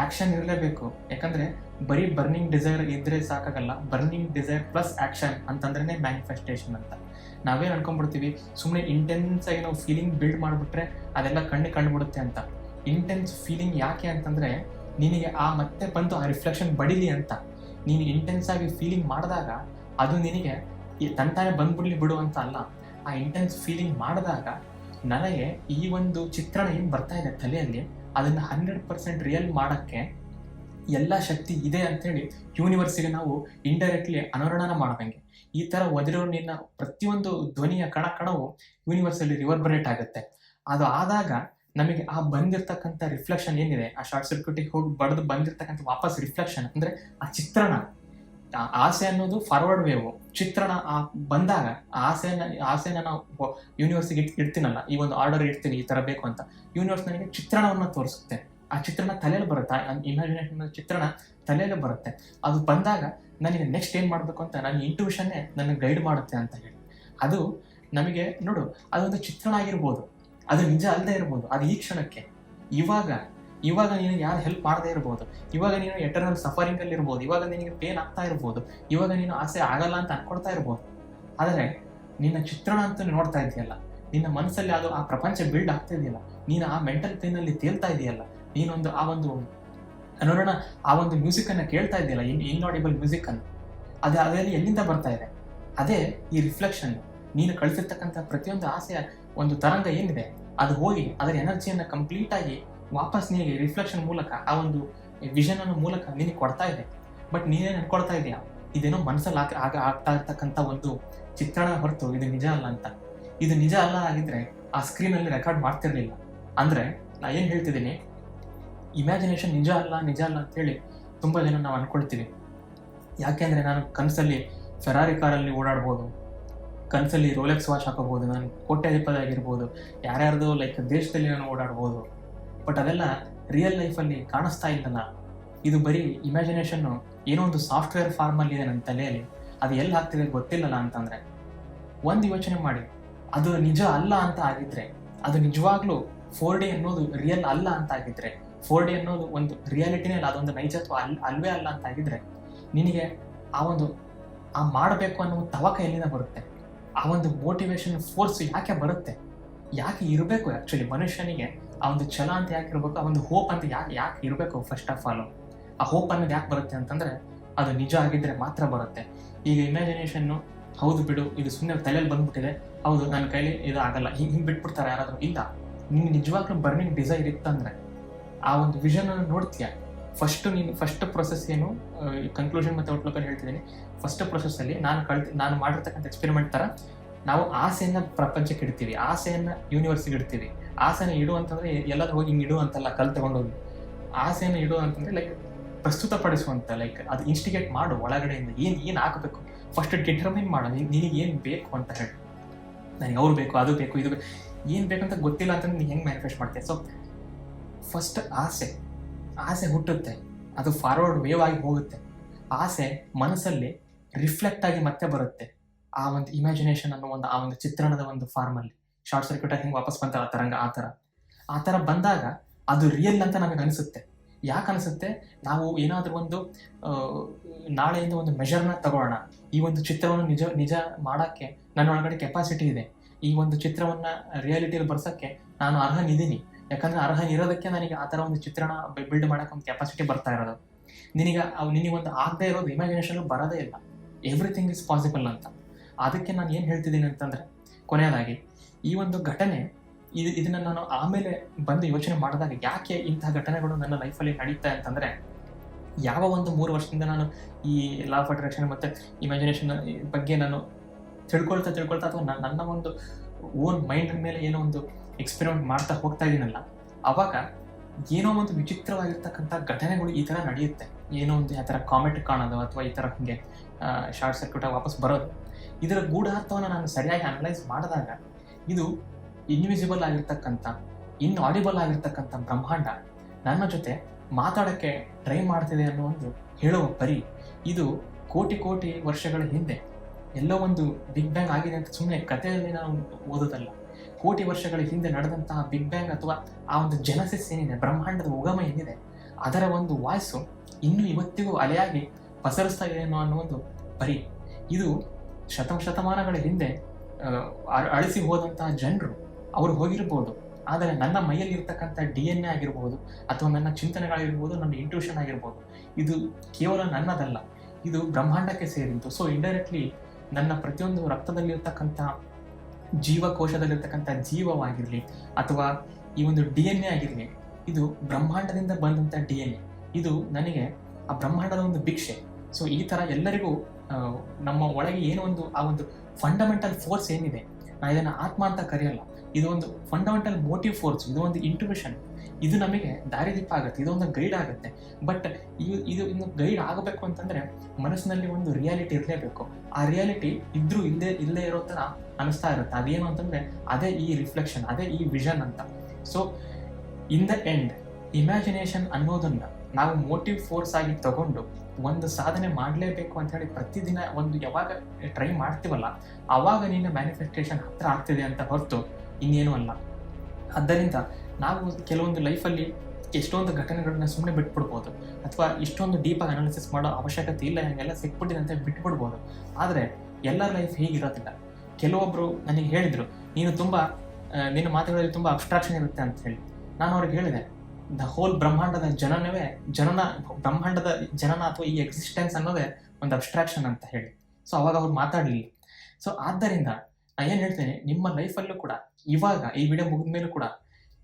ಆ್ಯಕ್ಷನ್ ಇರಲೇಬೇಕು. ಯಾಕಂದರೆ ಬರೀ ಬರ್ನಿಂಗ್ ಡಿಸೈರ್ ಇದ್ದರೆ ಸಾಕಾಗಲ್ಲ. ಬರ್ನಿಂಗ್ ಡಿಸೈರ್ ಪ್ಲಸ್ ಆ್ಯಕ್ಷನ್ ಅಂತಂದ್ರೆ ಮ್ಯಾನಿಫೆಸ್ಟೇಷನ್ ಅಂತ. ನಾವೇನು ಅನ್ಕೊಂಡ್ಬಿಡ್ತೀವಿ? ಸುಮ್ಮನೆ ಇಂಟೆನ್ಸ್ ಆಗಿ ನಾವು ಫೀಲಿಂಗ್ ಬಿಲ್ಡ್ ಮಾಡಿಬಿಟ್ರೆ ಅದೆಲ್ಲ ಕಣ್ಣು ಕಂಡುಬಿಡುತ್ತೆ ಅಂತ. ಇಂಟೆನ್ಸ್ ಫೀಲಿಂಗ್ ಯಾಕೆ ಅಂತಂದರೆ ನಿನಗೆ ಆ ಮತ್ತೆ ಬಂದು ಆ ರಿಫ್ಲೆಕ್ಷನ್ ಬಡಿಲಿ ಅಂತ. ನೀನು ಇಂಟೆನ್ಸ್ ಆಗಿ ಫೀಲಿಂಗ್ ಮಾಡಿದಾಗ ಅದು ನಿನಗೆ ಈ ತಂತಾನೆ ಬಂದ್ಬಿಡ್ಲಿ ಬಿಡು ಅಂತ ಅಲ್ಲ, ಆ ಇಂಟೆನ್ಸ್ ಫೀಲಿಂಗ್ ಮಾಡಿದಾಗ ನನಗೆ ಈ ಒಂದು ಚಿತ್ರಣ ಏನು ಬರ್ತಾ ಇದೆ ತಲೆಯಲ್ಲಿ, ಅದನ್ನು ಹಂಡ್ರೆಡ್ ಪರ್ಸೆಂಟ್ ರಿಯಲ್ ಮಾಡೋಕ್ಕೆ ಎಲ್ಲ ಶಕ್ತಿ ಇದೆ ಅಂತೇಳಿ ಯೂನಿವರ್ಸಿಗೆ ನಾವು ಇಂಡೈರೆಕ್ಟ್ಲಿ ಅನುರಣನ ಮಾಡಿದಂಗೆ. ಈ ಥರ ಒದಿರೋ ಪ್ರತಿಯೊಂದು ಧ್ವನಿಯ ಕಣ ಕಣವು ಯೂನಿವರ್ಸಲ್ಲಿ ರಿವರ್ಬರೇಟ್ ಆಗುತ್ತೆ. ಅದು ಆದಾಗ ನಮಗೆ ಆ ಬಂದಿರತಕ್ಕಂಥ ರಿಫ್ಲೆಕ್ಷನ್ ಏನಿದೆ, ಆ ಶಾರ್ಟ್ ಸರ್ಕ್ಯೂಟಿಗೆ ಹೋಗಿ ಬಡ್ದು ಬಂದಿರತಕ್ಕಂಥ ವಾಪಸ್ ರಿಫ್ಲೆಕ್ಷನ್ ಅಂದರೆ ಆ ಚಿತ್ರಣ. ಆಸೆ ಅನ್ನೋದು ಫಾರ್ವರ್ಡ್ ವೇವ್ ಚಿತ್ರಣ ಆ ಬಂದಾಗ ಆಸೆನ ಆಸೆನ ನಾವು ಯೂನಿವರ್ಸಿಗೆ ಇಟ್, ಇಡ್ತೀನಲ್ಲ, ಈ ಒಂದು ಆರ್ಡರ್ ಇಡ್ತೀನಿ, ಈ ತರ ಬೇಕು ಅಂತ ಯೂನಿವರ್ಸ್ ನನಗೆ ಚಿತ್ರಣವನ್ನು ತೋರಿಸುತ್ತೆ. ಆ ಚಿತ್ರಣ ತಲೆಯಲ್ಲಿ ಬರುತ್ತೆ? ಇಮ್ಯಾಜಿನೇಷನ್ ಚಿತ್ರಣ ತಲೆಯಲ್ಲಿ ಬರುತ್ತೆ. ಅದು ಬಂದಾಗ ನನಗೆ ನೆಕ್ಸ್ಟ್ ಏನು ಮಾಡಬೇಕು ಅಂತ, ನನ್ನ ಇಂಟ್ಯೂಷನ್ನೇ ನನಗೆ ಗೈಡ್ ಮಾಡುತ್ತೆ ಅಂತ ಹೇಳಿ. ಅದು ನಮಗೆ, ನೋಡು, ಅದೊಂದು ಚಿತ್ರಣ ಆಗಿರ್ಬೋದು. ಅದು ನಿಜ ಅಲ್ಲದೆ ಇರ್ಬೋದು. ಅದು ಈ ಕ್ಷಣಕ್ಕೆ. ಇವಾಗ ಇವಾಗ ನೀನು ಯಾರು ಹೆಲ್ಪ್ ಮಾಡದೇ ಇರ್ಬೋದು. ಇವಾಗ ನೀನು ಎಟರ್ನಲ್ ಸಫರಿಂಗ್ ಅಲ್ಲಿ ಇರ್ಬೋದು. ಇವಾಗ ನಿನಗೆ ಪೇನ್ ಆಗ್ತಾ ಇರ್ಬೋದು. ಇವಾಗ ನೀನು ಆಸೆ ಆಗಲ್ಲ ಅಂತ ಅನ್ಕೊಳ್ತಾ ಇರ್ಬೋದು. ಆದರೆ ನಿನ್ನ ಚಿತ್ರಣ ಅಂತ ನೋಡ್ತಾ ಇದೆಯಲ್ಲ ನಿನ್ನ ಮನಸ್ಸಲ್ಲಿ ಅದು ಆ ಪ್ರಪಂಚ ಬಿಲ್ಡ್ ಆಗ್ತಾ ಇದೆಯಲ್ಲ. ನೀನು ಆ ಮೆಂಟಲ್ ಪೇನ್ ಅಲ್ಲಿ ತೇಲ್ತಾ ಇದೆಯಲ್ಲ. ನೀನೊಂದು ಆ ಒಂದು ನೋಡೋಣ ಆ ಒಂದು ಮ್ಯೂಸಿಕ್ ಅನ್ನ ಕೇಳ್ತಾ ಇದೆಯಲ್ಲ. ಇನ್ ಇನ್ಆಡಿಬಲ್ ಮ್ಯೂಸಿಕ್ ಅನ್ನು. ಅದೇ ಅದರಲ್ಲಿ ಎಲ್ಲಿಂದ ಬರ್ತಾ ಇದೆ? ಅದೇ ಈ ರಿಫ್ಲೆಕ್ಷನ್ ನೀನು ಕಳಿಸಿರ್ತಕ್ಕಂಥ ಪ್ರತಿಯೊಂದು ಆಸೆಯ ಒಂದು ತರಂಗ ಏನಿದೆ? ಅದು ಹೋಗಿ, ಅದರ ಎನರ್ಜಿಯನ್ನ ಕಂಪ್ಲೀಟ್ ಆಗಿ ವಾಪಸ್ ನಿನಗೆ ರಿಫ್ಲೆಕ್ಷನ್ ಮೂಲಕ, ಆ ಒಂದು ವಿಷನ್ ಅನ್ನೋ ಮೂಲಕ ನಿನಗೆ ಕೊಡ್ತಾ ಇದೆ. ಬಟ್ ನೀನೇನು ಅನ್ಕೊಡ್ತಾ ಇದೆಯಾ? ಇದೇನೋ ಮನಸ್ಸಲ್ಲಿ ಆಗ ಆಗ ಆಗ್ತಾ ಇರ್ತಕ್ಕಂಥ ಒಂದು ಚಿತ್ರಣ ಹೊರತು, ಇದು ನಿಜ ಅಲ್ಲ ಅಂತ. ಇದು ನಿಜ ಅಲ್ಲ ಆಗಿದ್ರೆ ಆ ಸ್ಕ್ರೀನ್ ಅಲ್ಲಿ ರೆಕಾರ್ಡ್ ಮಾಡ್ತಿರ್ಲಿಲ್ಲ. ಅಂದ್ರೆ, ನಾ ಏನ್ ಹೇಳ್ತಿದ್ದೀನಿ? ಇಮ್ಯಾಜಿನೇಷನ್ ನಿಜ ಅಲ್ಲ ನಿಜ ಅಲ್ಲ ಅಂತ ಹೇಳಿ ತುಂಬಾ ಜನ ನಾವು ಅನ್ಕೊಳ್ತೀವಿ. ಯಾಕೆಂದ್ರೆ ನಾನು ಕನಸಲ್ಲಿ ಫೆರಾರಿ ಕಾರಲ್ಲಿ ಓಡಾಡ್ಬೋದು. ಕನಸಲ್ಲಿ ರೋಲೆಕ್ಸ್ ವಾಚ್ ಹಾಕೋಬಹುದು ನಾನು ಕೋಟ್ಯಾಧಿಪತಿ ಆಗಿರ್ಬೋದು. ಯಾರ್ಯಾರ್ದು ಲೈಕ್ ದೇಶದಲ್ಲಿ ನಾನು ಓಡಾಡ್ಬೋದು. ಬಟ್ ಅದೆಲ್ಲ ರಿಯಲ್ ಲೈಫಲ್ಲಿ ಕಾಣಿಸ್ತಾ ಇಲ್ಲ ಇದು ಬರೀ ಇಮ್ಯಾಜಿನೇಷನ್ನು ಏನೋ ಒಂದು ಸಾಫ್ಟ್ವೇರ್ ಫಾರ್ಮಲ್ಲಿ ಇದೆ ನನ್ನ ತಲೆಯಲ್ಲಿ. ಅದು ಎಲ್ಲಿ ಆಗ್ತಿದೆ ಗೊತ್ತಿಲ್ಲಲ್ಲ ಅಂತಂದ್ರೆ. ಒಂದು ಯೋಚನೆ ಮಾಡಿ. ಅದು ನಿಜ ಅಲ್ಲ ಅಂತ ಆಗಿದ್ರೆ, ಅದು ನಿಜವಾಗ್ಲೂ ಫೋರ್ ಡಿ ಅನ್ನೋದು ರಿಯಲ್ ಅಲ್ಲ ಅಂತ ಆಗಿದ್ರೆ ಫೋರ್ ಡಿ ಅನ್ನೋದು ಒಂದು ರಿಯಾಲಿಟಿನೇ ಅಲ್ಲ, ಅದೊಂದು ನೈಜತ್ವ ಅಲ್, ಅಲ್ವೇ ಅಲ್ಲ ಅಂತ ಆಗಿದ್ರೆ, ನಿನಗೆ ಆ ಒಂದು, ಆ ಮಾಡಬೇಕು ಅನ್ನೋ ತವಕ ಎಲ್ಲಿಂದ ಬರುತ್ತೆ? ಆ ಒಂದು ಮೋಟಿವೇಶನ್ ಫೋರ್ಸ್ ಯಾಕೆ ಬರುತ್ತೆ? ಯಾಕೆ ಇರಬೇಕು ಆ್ಯಕ್ಚುಲಿ ಮನುಷ್ಯನಿಗೆ? ಆ ಒಂದು ಛಲ ಅಂತ ಯಾಕೆ ಇರ್ಬೇಕು? ಆ ಒಂದು ಹೋಪ್ ಅಂತ ಯಾಕೆ ಯಾಕೆ ಇರಬೇಕು ಫಸ್ಟ್ ಆಫ್ ಆಲ್ ಆ ಹೋಪ್ ಅನ್ನೋದು ಯಾಕೆ ಬರುತ್ತೆ ಅಂತಂದ್ರೆ, ಅದು ನಿಜ ಆಗಿದ್ರೆ ಮಾತ್ರ ಬರುತ್ತೆ. ಈಗ ಇಮ್ಯಾಜಿನೇಷನ್ ಹೌದು ಬಿಡು, ಇದು ಸುಮ್ಮನೆ ತಲೆಯಲ್ಲಿ ಬಂದ್ಬಿಟ್ಟಿದೆ, ಹೌದು, ನನ್ನ ಕೈಲಿ ಇದು ಆಗಲ್ಲ, ಹಿಂಗೆ ಹಿಂಗೆ ಬಿಟ್ಬಿಡ್ತಾರೆ ಯಾರಾದರೂ. ಇಲ್ಲ ನಿಮ್ಗೆ ನಿಜವಾಗ್ಲೂ ಬರ್ನಿಂಗ್ ಡಿಸೈರ್ ಇತ್ತಂದ್ರೆ, ಆ ಒಂದು ವಿಷನ್ ಅನ್ನು ನೋಡ್ತೀಯ? ಫಸ್ಟ್ ನೀನು ಫಸ್ಟ್ ಪ್ರೊಸೆಸ್ ಏನು ಕನ್ಕ್ಲೂಷನ್ ಮತ್ತೆ ಔಟ್ಲುಕ್ ಅಲ್ಲಿ ಹೇಳ್ತಿದ್ದೀನಿ. ಫಸ್ಟ್ ಪ್ರೊಸೆಸ್ ಅಲ್ಲಿ ನಾನು ಕಳ್ತಿ, ನಾನು ಮಾಡಿರ್ತಕ್ಕಂಥ ಎಕ್ಸ್ಪೆರಿಮೆಂಟ್ ತರ, ನಾವು ಆಸೆಯನ್ನ ಪ್ರಪಂಚಕ್ಕೆ ಇಡ್ತೀವಿ, ಆಸೆಯನ್ನ ಯೂನಿವರ್ಸಿಗೆ ಇಡ್ತೀವಿ. ಆಸೆನ ಇಡು ಅಂತಂದ್ರೆ ಎಲ್ಲಾದ್ರೂ ಹೋಗಿ ಹಿಂಗೆ ಇಡು ಅಂತಲ್ಲ ಕಲ್ ತಗೊಂಡೋಗಿ. ಆಸೆಯನ್ನು ಇಡು ಅಂತಂದ್ರೆ ಲೈಕ್ ಪ್ರಸ್ತುತಪಡಿಸುವಂತ ಲೈಕ್ ಅದು ಇನ್ಸ್ಟಿಗೇಟ್ ಮಾಡು ಒಳಗಡೆಯಿಂದ. ಏನು ಏನು ಹಾಕಬೇಕು? ಫಸ್ಟ್ ಡಿಟರ್ಮೈನ್ ಮಾಡು ನೀನ್- ನಿನಗೆ ಏನ್ ಬೇಕು ಅಂತ ಹೇಳಿ. ನನಗೆ ಅವ್ರು ಬೇಕು, ಅದು ಬೇಕು, ಇದು ಬೇಕು. ಏನ್ ಬೇಕಂತ ಗೊತ್ತಿಲ್ಲ ಅಂತಂದ್ರೆ ನೀನು ಹೆಂಗೆ ಮ್ಯಾನಿಫೆಸ್ಟ್ ಮಾಡ್ತೀಯ? ಸೊ ಫಸ್ಟ್ ಆಸೆ. ಆಸೆ ಹುಟ್ಟುತ್ತೆ. ಅದು ಫಾರ್ವರ್ಡ್ ವೇವ್ ಆಗಿ ಹೋಗುತ್ತೆ. ಆಸೆ ಮನಸ್ಸಲ್ಲಿ ರಿಫ್ಲೆಕ್ಟ್ ಆಗಿ ಮತ್ತೆ ಬರುತ್ತೆ. ಆ ಒಂದು ಇಮ್ಯಾಜಿನೇಷನ್ ಅನ್ನೋ ಒಂದು, ಆ ಒಂದು ಚಿತ್ರಣದ ಒಂದು ಫಾರ್ಮಲ್ಲಿ ಶಾರ್ಟ್ ಸರ್ಕ್ಯೂಟ್ ಆಗಿ ಹಿಂಗೆ ವಾಪಸ್ ಬಂತಲ್ಲ ತರಂಗ ಆ ಥರ. ಆ ಥರ ಬಂದಾಗ ಅದು ರಿಯಲ್ ಅಂತ ನನಗೆ ಅನಿಸುತ್ತೆ. ಯಾಕೆ ಅನಿಸುತ್ತೆ? ನಾವು ಏನಾದರೂ ಒಂದು ನಾಳೆಯಿಂದ ಒಂದು ಮೆಷರ್ನ ತಗೊಳ್ಳೋಣ ಈ ಒಂದು ಚಿತ್ರವನ್ನು ನಿಜ ನಿಜ ಮಾಡೋಕ್ಕೆ ನನ್ನ ಒಳಗಡೆ ಕೆಪಾಸಿಟಿ ಇದೆ. ಈ ಒಂದು ಚಿತ್ರವನ್ನ ರಿಯಾಲಿಟಿಯಲ್ಲಿ ಬರ್ಸೋಕ್ಕೆ ನಾನು ಅರ್ಹನಿದ್ದೀನಿ. ಯಾಕಂದ್ರೆ ಅರ್ಹನಿರೋದಕ್ಕೆ ನನಗೆ ಆ ಥರ ಒಂದು ಚಿತ್ರಣ ಬಿಲ್ಡ್ ಮಾಡಕ್ಕೆ ಒಂದು ಕೆಪಾಸಿಟಿ ಬರ್ತಾ ಇರೋದು. ನಿನಗೆ ಅವು ನಿನಗೊಂದು ಆಗದೆ ಇರೋದು ಇಮ್ಯಾಜಿನೇಷನ್ ಬರೋದೇ ಇಲ್ಲ. ಎವ್ರಿಥಿಂಗ್ ಇಸ್ ಪಾಸಿಬಲ್ ಅಂತ. ಅದಕ್ಕೆ ನಾನು ಏನು ಹೇಳ್ತಿದ್ದೀನಿ ಅಂತಂದ್ರೆ, ಕೊನೆಯದಾಗಿ ಈ ಒಂದು ಘಟನೆ, ಇದು ಇದನ್ನ ನಾನು ಆಮೇಲೆ ಬಂದು ಯೋಚನೆ ಮಾಡಿದಾಗ ಯಾಕೆ ಇಂತಹ ಘಟನೆಗಳು ನನ್ನ ಲೈಫಲ್ಲಿ ನಡೀತಾ ಅಂತಂದ್ರೆ, ಯಾವ ಒಂದು ಮೂರು ವರ್ಷದಿಂದ ನಾನು ಈ ಲಾ ಆಫ್ ಅಟ್ರಾಕ್ಷನ್ ಮತ್ತೆ ಇಮ್ಯಾಜಿನೇಷನ್ ಬಗ್ಗೆ ನಾನು ತಿಳ್ಕೊಳ್ತಾ ತಿಳ್ಕೊಳ್ತಾ ಅಥವಾ ನನ್ನ- ಒಂದು ಓನ್ ಮೈಂಡ್ ಮೇಲೆ ಏನೋ ಒಂದು ಎಕ್ಸ್ಪೆರಿಮೆಂಟ್ ಮಾಡ್ತಾ ಹೋಗ್ತಾ ಇದ್ದೀನಲ್ಲ, ಅವಾಗ ಏನೋ ಒಂದು ವಿಚಿತ್ರವಾಗಿರ್ತಕ್ಕಂಥ ಘಟನೆಗಳು ಈ ತರ ನಡೆಯುತ್ತೆ. ಏನೋ ಒಂದು ಆ ಥರ ಕಾಮೆಂಟ್ ಕಾಣೋದು ಅಥವಾ ಈ ಥರ ಹಿಂಗೆ ಶಾರ್ಟ್ ಸರ್ಕ್ಯೂಟ್ ವಾಪಸ್ ಬರೋದು. ಇದರ ಗೂಢಾರ್ಥವನ್ನು ನಾನು ಸರಿಯಾಗಿ ಅನಲೈಸ್ ಮಾಡಿದಾಗ ಇದು ಇನ್ವಿಸಿಬಲ್ ಆಗಿರ್ತಕ್ಕಂಥ ಇನ್ ಆಡಿಬಲ್ ಆಗಿರ್ತಕ್ಕಂಥ ಬ್ರಹ್ಮಾಂಡ ನನ್ನ ಜೊತೆ ಮಾತಾಡಕ್ಕೆ ಟ್ರೈ ಮಾಡ್ತಿದೆ ಅನ್ನೋ ಒಂದು ಹೇಳುವ ಪರಿ ಇದು ಕೋಟಿ ಕೋಟಿ ವರ್ಷಗಳ ಹಿಂದೆ ಎಲ್ಲೋ ಒಂದು ಬಿಗ್ ಬ್ಯಾಂಗ್ ಆಗಿದೆ ಅಂತ ಸುಮ್ಮನೆ ಕಥೆಯಲ್ಲಿ ನಾವು ಓದೋದಲ್ಲ. ಕೋಟಿ ವರ್ಷಗಳ ಹಿಂದೆ ನಡೆದಂತಹ ಬಿಗ್ ಬ್ಯಾಂಗ್ ಅಥವಾ ಆ ಒಂದು ಜನಸಿಸ್ ಏನಿದೆ, ಬ್ರಹ್ಮಾಂಡದ ಉಗಮ ಏನಿದೆ, ಅದರ ಒಂದು ವಾಯ್ಸು ಇನ್ನೂ ಇವತ್ತಿಗೂ ಅಲೆಯಾಗಿ ಪಸರಿಸ್ತಾ ಇದೆ ಅನ್ನೋ ಒಂದು ಪರಿ ಇದು ಶತ ಶತಮಾನಗಳ ಹಿಂದೆ ಅಳಿಸಿ ಹೋದಂತಹ ಜನರು ಅವರು ಹೋಗಿರ್ಬೋದು. ಆದರೆ ನನ್ನ ಮೈಯಲ್ಲಿ ಇರ್ತಕ್ಕಂಥ ಡಿ ಎನ್ ಎ ಆಗಿರ್ಬೋದು ಅಥವಾ ನನ್ನ ಚಿಂತನೆಗಳಾಗಿರ್ಬೋದು ನನ್ನ ಇಂಟ್ಯೂಷನ್ ಆಗಿರ್ಬೋದು, ಇದು ಕೇವಲ ನನ್ನದಲ್ಲ, ಇದು ಬ್ರಹ್ಮಾಂಡಕ್ಕೆ ಸೇರಿದ್ದು. ಸೊ ಇಂಡೈರೆಕ್ಟ್ಲಿ ನನ್ನ ಪ್ರತಿಯೊಂದು ರಕ್ತದಲ್ಲಿರ್ತಕ್ಕಂಥ ಜೀವಕೋಶದಲ್ಲಿರ್ತಕ್ಕಂಥ ಜೀವವಾಗಿರಲಿ ಅಥವಾ ಈ ಒಂದು ಡಿ ಎನ್ ಎ ಆಗಿರಲಿ, ಇದು ಬ್ರಹ್ಮಾಂಡದಿಂದ ಬಂದಂಥ ಡಿ ಎನ್ ಎ. ಇದು ನನಗೆ ಆ ಬ್ರಹ್ಮಾಂಡದ ಒಂದು ಭಿಕ್ಷೆ. ಸೊ ಈ ಥರ ಎಲ್ಲರಿಗೂ ನಮ್ಮ ಒಳಗೆ ಏನೋ ಒಂದು, ಆ ಒಂದು ಫಂಡಮೆಂಟಲ್ ಫೋರ್ಸ್ ಏನಿದೆ, ನಾ ಇದನ್ನ ಆತ್ಮ ಅಂತ ಕರೆಯಲ್ಲ, ಇದು ಒಂದು ಫಂಡಮೆಂಟಲ್ ಮೋಟಿವ್ ಫೋರ್ಸ್ ಇದು ಒಂದು ಇಂಟ್ಯೂಷನ್ ಇದು ನಮಗೆ ದಾರಿದೀಪ ಆಗುತ್ತೆ ಇದೊಂದು ಗೈಡ್ ಆಗುತ್ತೆ. ಬಟ್ ಇದು ಇದು ಇನ್ನು ಗೈಡ್ ಆಗಬೇಕು ಅಂತಂದ್ರೆ ಮನಸ್ಸಿನಲ್ಲಿ ಒಂದು ರಿಯಾಲಿಟಿ ಇರಲೇಬೇಕು. ಆ ರಿಯಾಲಿಟಿ ಇದ್ರೂ ಇಲ್ಲದೆ ಇಲ್ಲದೆ ಇರೋ ಥರ ಅನಿಸ್ತಾ ಇರುತ್ತೆ. ಅದೇನು ಅಂತಂದ್ರೆ, ಅದೇ ಈ ರಿಫ್ಲೆಕ್ಷನ್ ಅದೇ ಈ ವಿಷನ್ ಅಂತ. So in the end imagination ಅನ್ನೋದನ್ನ ನಾವು ಮೋಟಿವ್ ಫೋರ್ಸ್ ಆಗಿ ತಗೊಂಡು ಒಂದು ಸಾಧನೆ ಮಾಡಲೇಬೇಕು ಅಂತ ಹೇಳಿ ಪ್ರತಿದಿನ ಒಂದು ಯಾವಾಗ ಟ್ರೈ ಮಾಡ್ತೀವಲ್ಲ ಆವಾಗ ನಿನ್ನ ಮ್ಯಾನಿಫೆಸ್ಟೇಷನ್ ಹತ್ರ ಆಗ್ತಿದೆ ಅಂತ ಹೊರತು ಇನ್ನೇನು ಅಲ್ಲ. ಆದ್ದರಿಂದ ನಾವು ಕೆಲವೊಂದು ಲೈಫಲ್ಲಿ ಎಷ್ಟೊಂದು ಘಟನೆಗಳನ್ನ ಸುಮ್ಮನೆ ಬಿಟ್ಬಿಡ್ಬೋದು, ಅಥವಾ ಇಷ್ಟೊಂದು ಡೀಪಾಗಿ ಅನಾಲಿಸಿಸ್ ಮಾಡೋ ಅವಶ್ಯಕತೆ ಇಲ್ಲ, ಹಂಗೆಲ್ಲ ಸಿಕ್ಬಿಟ್ಟಿದೆ ಅಂತ ಬಿಟ್ಬಿಡ್ಬೋದು. ಆದರೆ ಎಲ್ಲ ಲೈಫ್ ಹೀಗಿರೋದಿಲ್ಲ. ಕೆಲವೊಬ್ಬರು ನನಗೆ ಹೇಳಿದ್ರು, ನೀನು ತುಂಬ ನಿನ್ನ ಮಾತುಗಳಲ್ಲಿ ತುಂಬ ಅಬ್ಸ್ಟ್ರಾಕ್ಷನ್ ಇರುತ್ತೆ ಅಂತ ಹೇಳಿ. ನಾನು ಅವ್ರಿಗೆ ಹೇಳಿದೆ ದ ಹೋಲ್ ಬ್ರಹ್ಮಾಂಡದ ಜನನವೇ, ಜನನ, ಬ್ರಹ್ಮಾಂಡದ ಜನನ ಅಥವಾ ಈ ಎಕ್ಸಿಸ್ಟೆನ್ಸ್ ಅನ್ನೋದೇ ಒಂದು ಅಬ್ಸ್ಟ್ರಾಕ್ಷನ್ ಅಂತ ಹೇಳಿ. ಸೊ ಅವಾಗ ಅವ್ರು ಮಾತಾಡಲಿಲ್ಲ. ಸೊ ಆದ್ದರಿಂದ ನಾನು ಏನು ಹೇಳ್ತೇನೆ, ನಿಮ್ಮ ಲೈಫಲ್ಲೂ ಕೂಡ, ಇವಾಗ, ಈ ವಿಡಿಯೋ ಮುಗಿದ ಮೇಲೂ ಕೂಡ,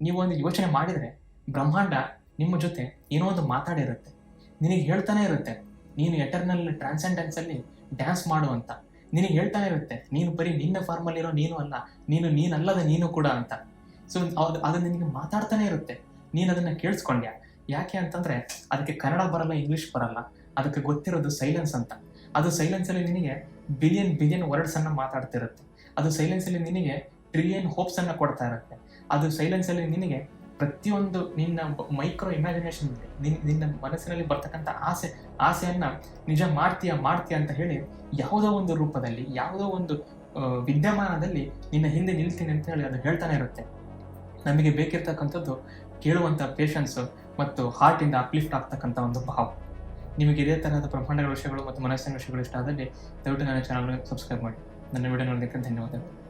ನೀವು ಒಂದು ಯೋಚನೆ ಮಾಡಿದರೆ ಬ್ರಹ್ಮಾಂಡ ನಿಮ್ಮ ಜೊತೆ ಏನೋ ಒಂದು ಮಾತಾಡಿರುತ್ತೆ. ನಿನಗೆ ಹೇಳ್ತಾನೆ ಇರುತ್ತೆ, ನೀನು ಎಟರ್ನಲ್ ಟ್ರಾನ್ಸೆಂಡೆನ್ಸ್ ಅಲ್ಲಿ ಡ್ಯಾನ್ಸ್ ಮಾಡು ಅಂತ. ನಿನಗೆ ಹೇಳ್ತಾನೆ ಇರುತ್ತೆ, ನೀನು ಬರೀ ನಿನ್ನ ಫಾರ್ಮಲ್ಲಿರೋ ನೀನು ಅಲ್ಲ, ನೀನು ನೀನಲ್ಲದ ನೀನು ಕೂಡ ಅಂತ. ಸೊ ಅದು ನಿನಗೆ ಮಾತಾಡ್ತಾನೆ ಇರುತ್ತೆ. ನೀನು ಅದನ್ನ ಕೇಳಿಸ್ಕೊಂಡ್ಯಾ? ಯಾಕೆ ಅಂತಂದ್ರೆ ಅದಕ್ಕೆ ಕನ್ನಡ ಬರಲ್ಲ ಇಂಗ್ಲಿಷ್ ಬರಲ್ಲ. ಅದಕ್ಕೆ ಗೊತ್ತಿರೋದು ಸೈಲೆನ್ಸ್ ಅಂತ. ಅದು ಸೈಲೆನ್ಸ್ ಅಲ್ಲಿ ನಿನಗೆ ಬಿಲಿಯನ್ ಬಿಲಿಯನ್ ವರ್ಡ್ಸ್ ಅನ್ನ ಮಾತಾಡ್ತಿರುತ್ತೆ. ಅದು ಸೈಲೆನ್ಸ್ ಅಲ್ಲಿ ನಿನಗೆ ಟ್ರಿಲಿಯನ್ ಹೋಪ್ಸ್ ಅನ್ನ ಕೊಡ್ತಾ ಇರುತ್ತೆ. ಅದು ಸೈಲೆನ್ಸ್ ಅಲ್ಲಿ ನಿನಗೆ ಪ್ರತಿಯೊಂದು ನಿನ್ನ ಮೈಕ್ರೋ ಇಮ್ಯಾಜಿನೇಷನ್ ನಿನ್ನ ಮನಸ್ಸಿನಲ್ಲಿ ಬರ್ತಕ್ಕಂಥ ಆಸೆ, ಆಸೆಯನ್ನ ನಿಜ ಮಾಡ್ತೀಯ ಮಾಡ್ತೀಯ ಅಂತ ಹೇಳಿ ಯಾವುದೋ ಒಂದು ರೂಪದಲ್ಲಿ, ಯಾವುದೋ ಒಂದು ವಿದ್ಯಮಾನದಲ್ಲಿ ನಿನ್ನ ಹಿಂದೆ ನಿಲ್ತೀನಿ ಅಂತ ಹೇಳಿ ಅದು ಹೇಳ್ತಾನೆ ಇರುತ್ತೆ. ನಮಗೆ ಬೇಕಿರ್ತಕ್ಕಂಥದ್ದು ಕೇಳುವಂಥ ಪೇಷನ್ಸ್ ಮತ್ತು ಹಾರ್ಟಿಂದ ಅಪ್ಲಿಫ್ಟ್ ಆಗ್ತಕ್ಕಂಥ ಒಂದು ಭಾವ. ನಿಮಗೆ ಇದೇ ತರಹದ ಬ್ರಹ್ಮಾಂಡಗಳ ವಿಷಯಗಳು ಮತ್ತು ಮನಸ್ಸಿನ ವಿಷಯಗಳು ಇಷ್ಟ ಆದಲ್ಲಿ ದಯವಿಟ್ಟು ನನ್ನ ಚಾನಲ್ಗೆ ಸಬ್ಸ್ಕ್ರೈಬ್ ಮಾಡಿ. ನನ್ನ ವಿಡಿಯೋ ನೋಡೋದಕ್ಕೆ ಧನ್ಯವಾದಗಳು.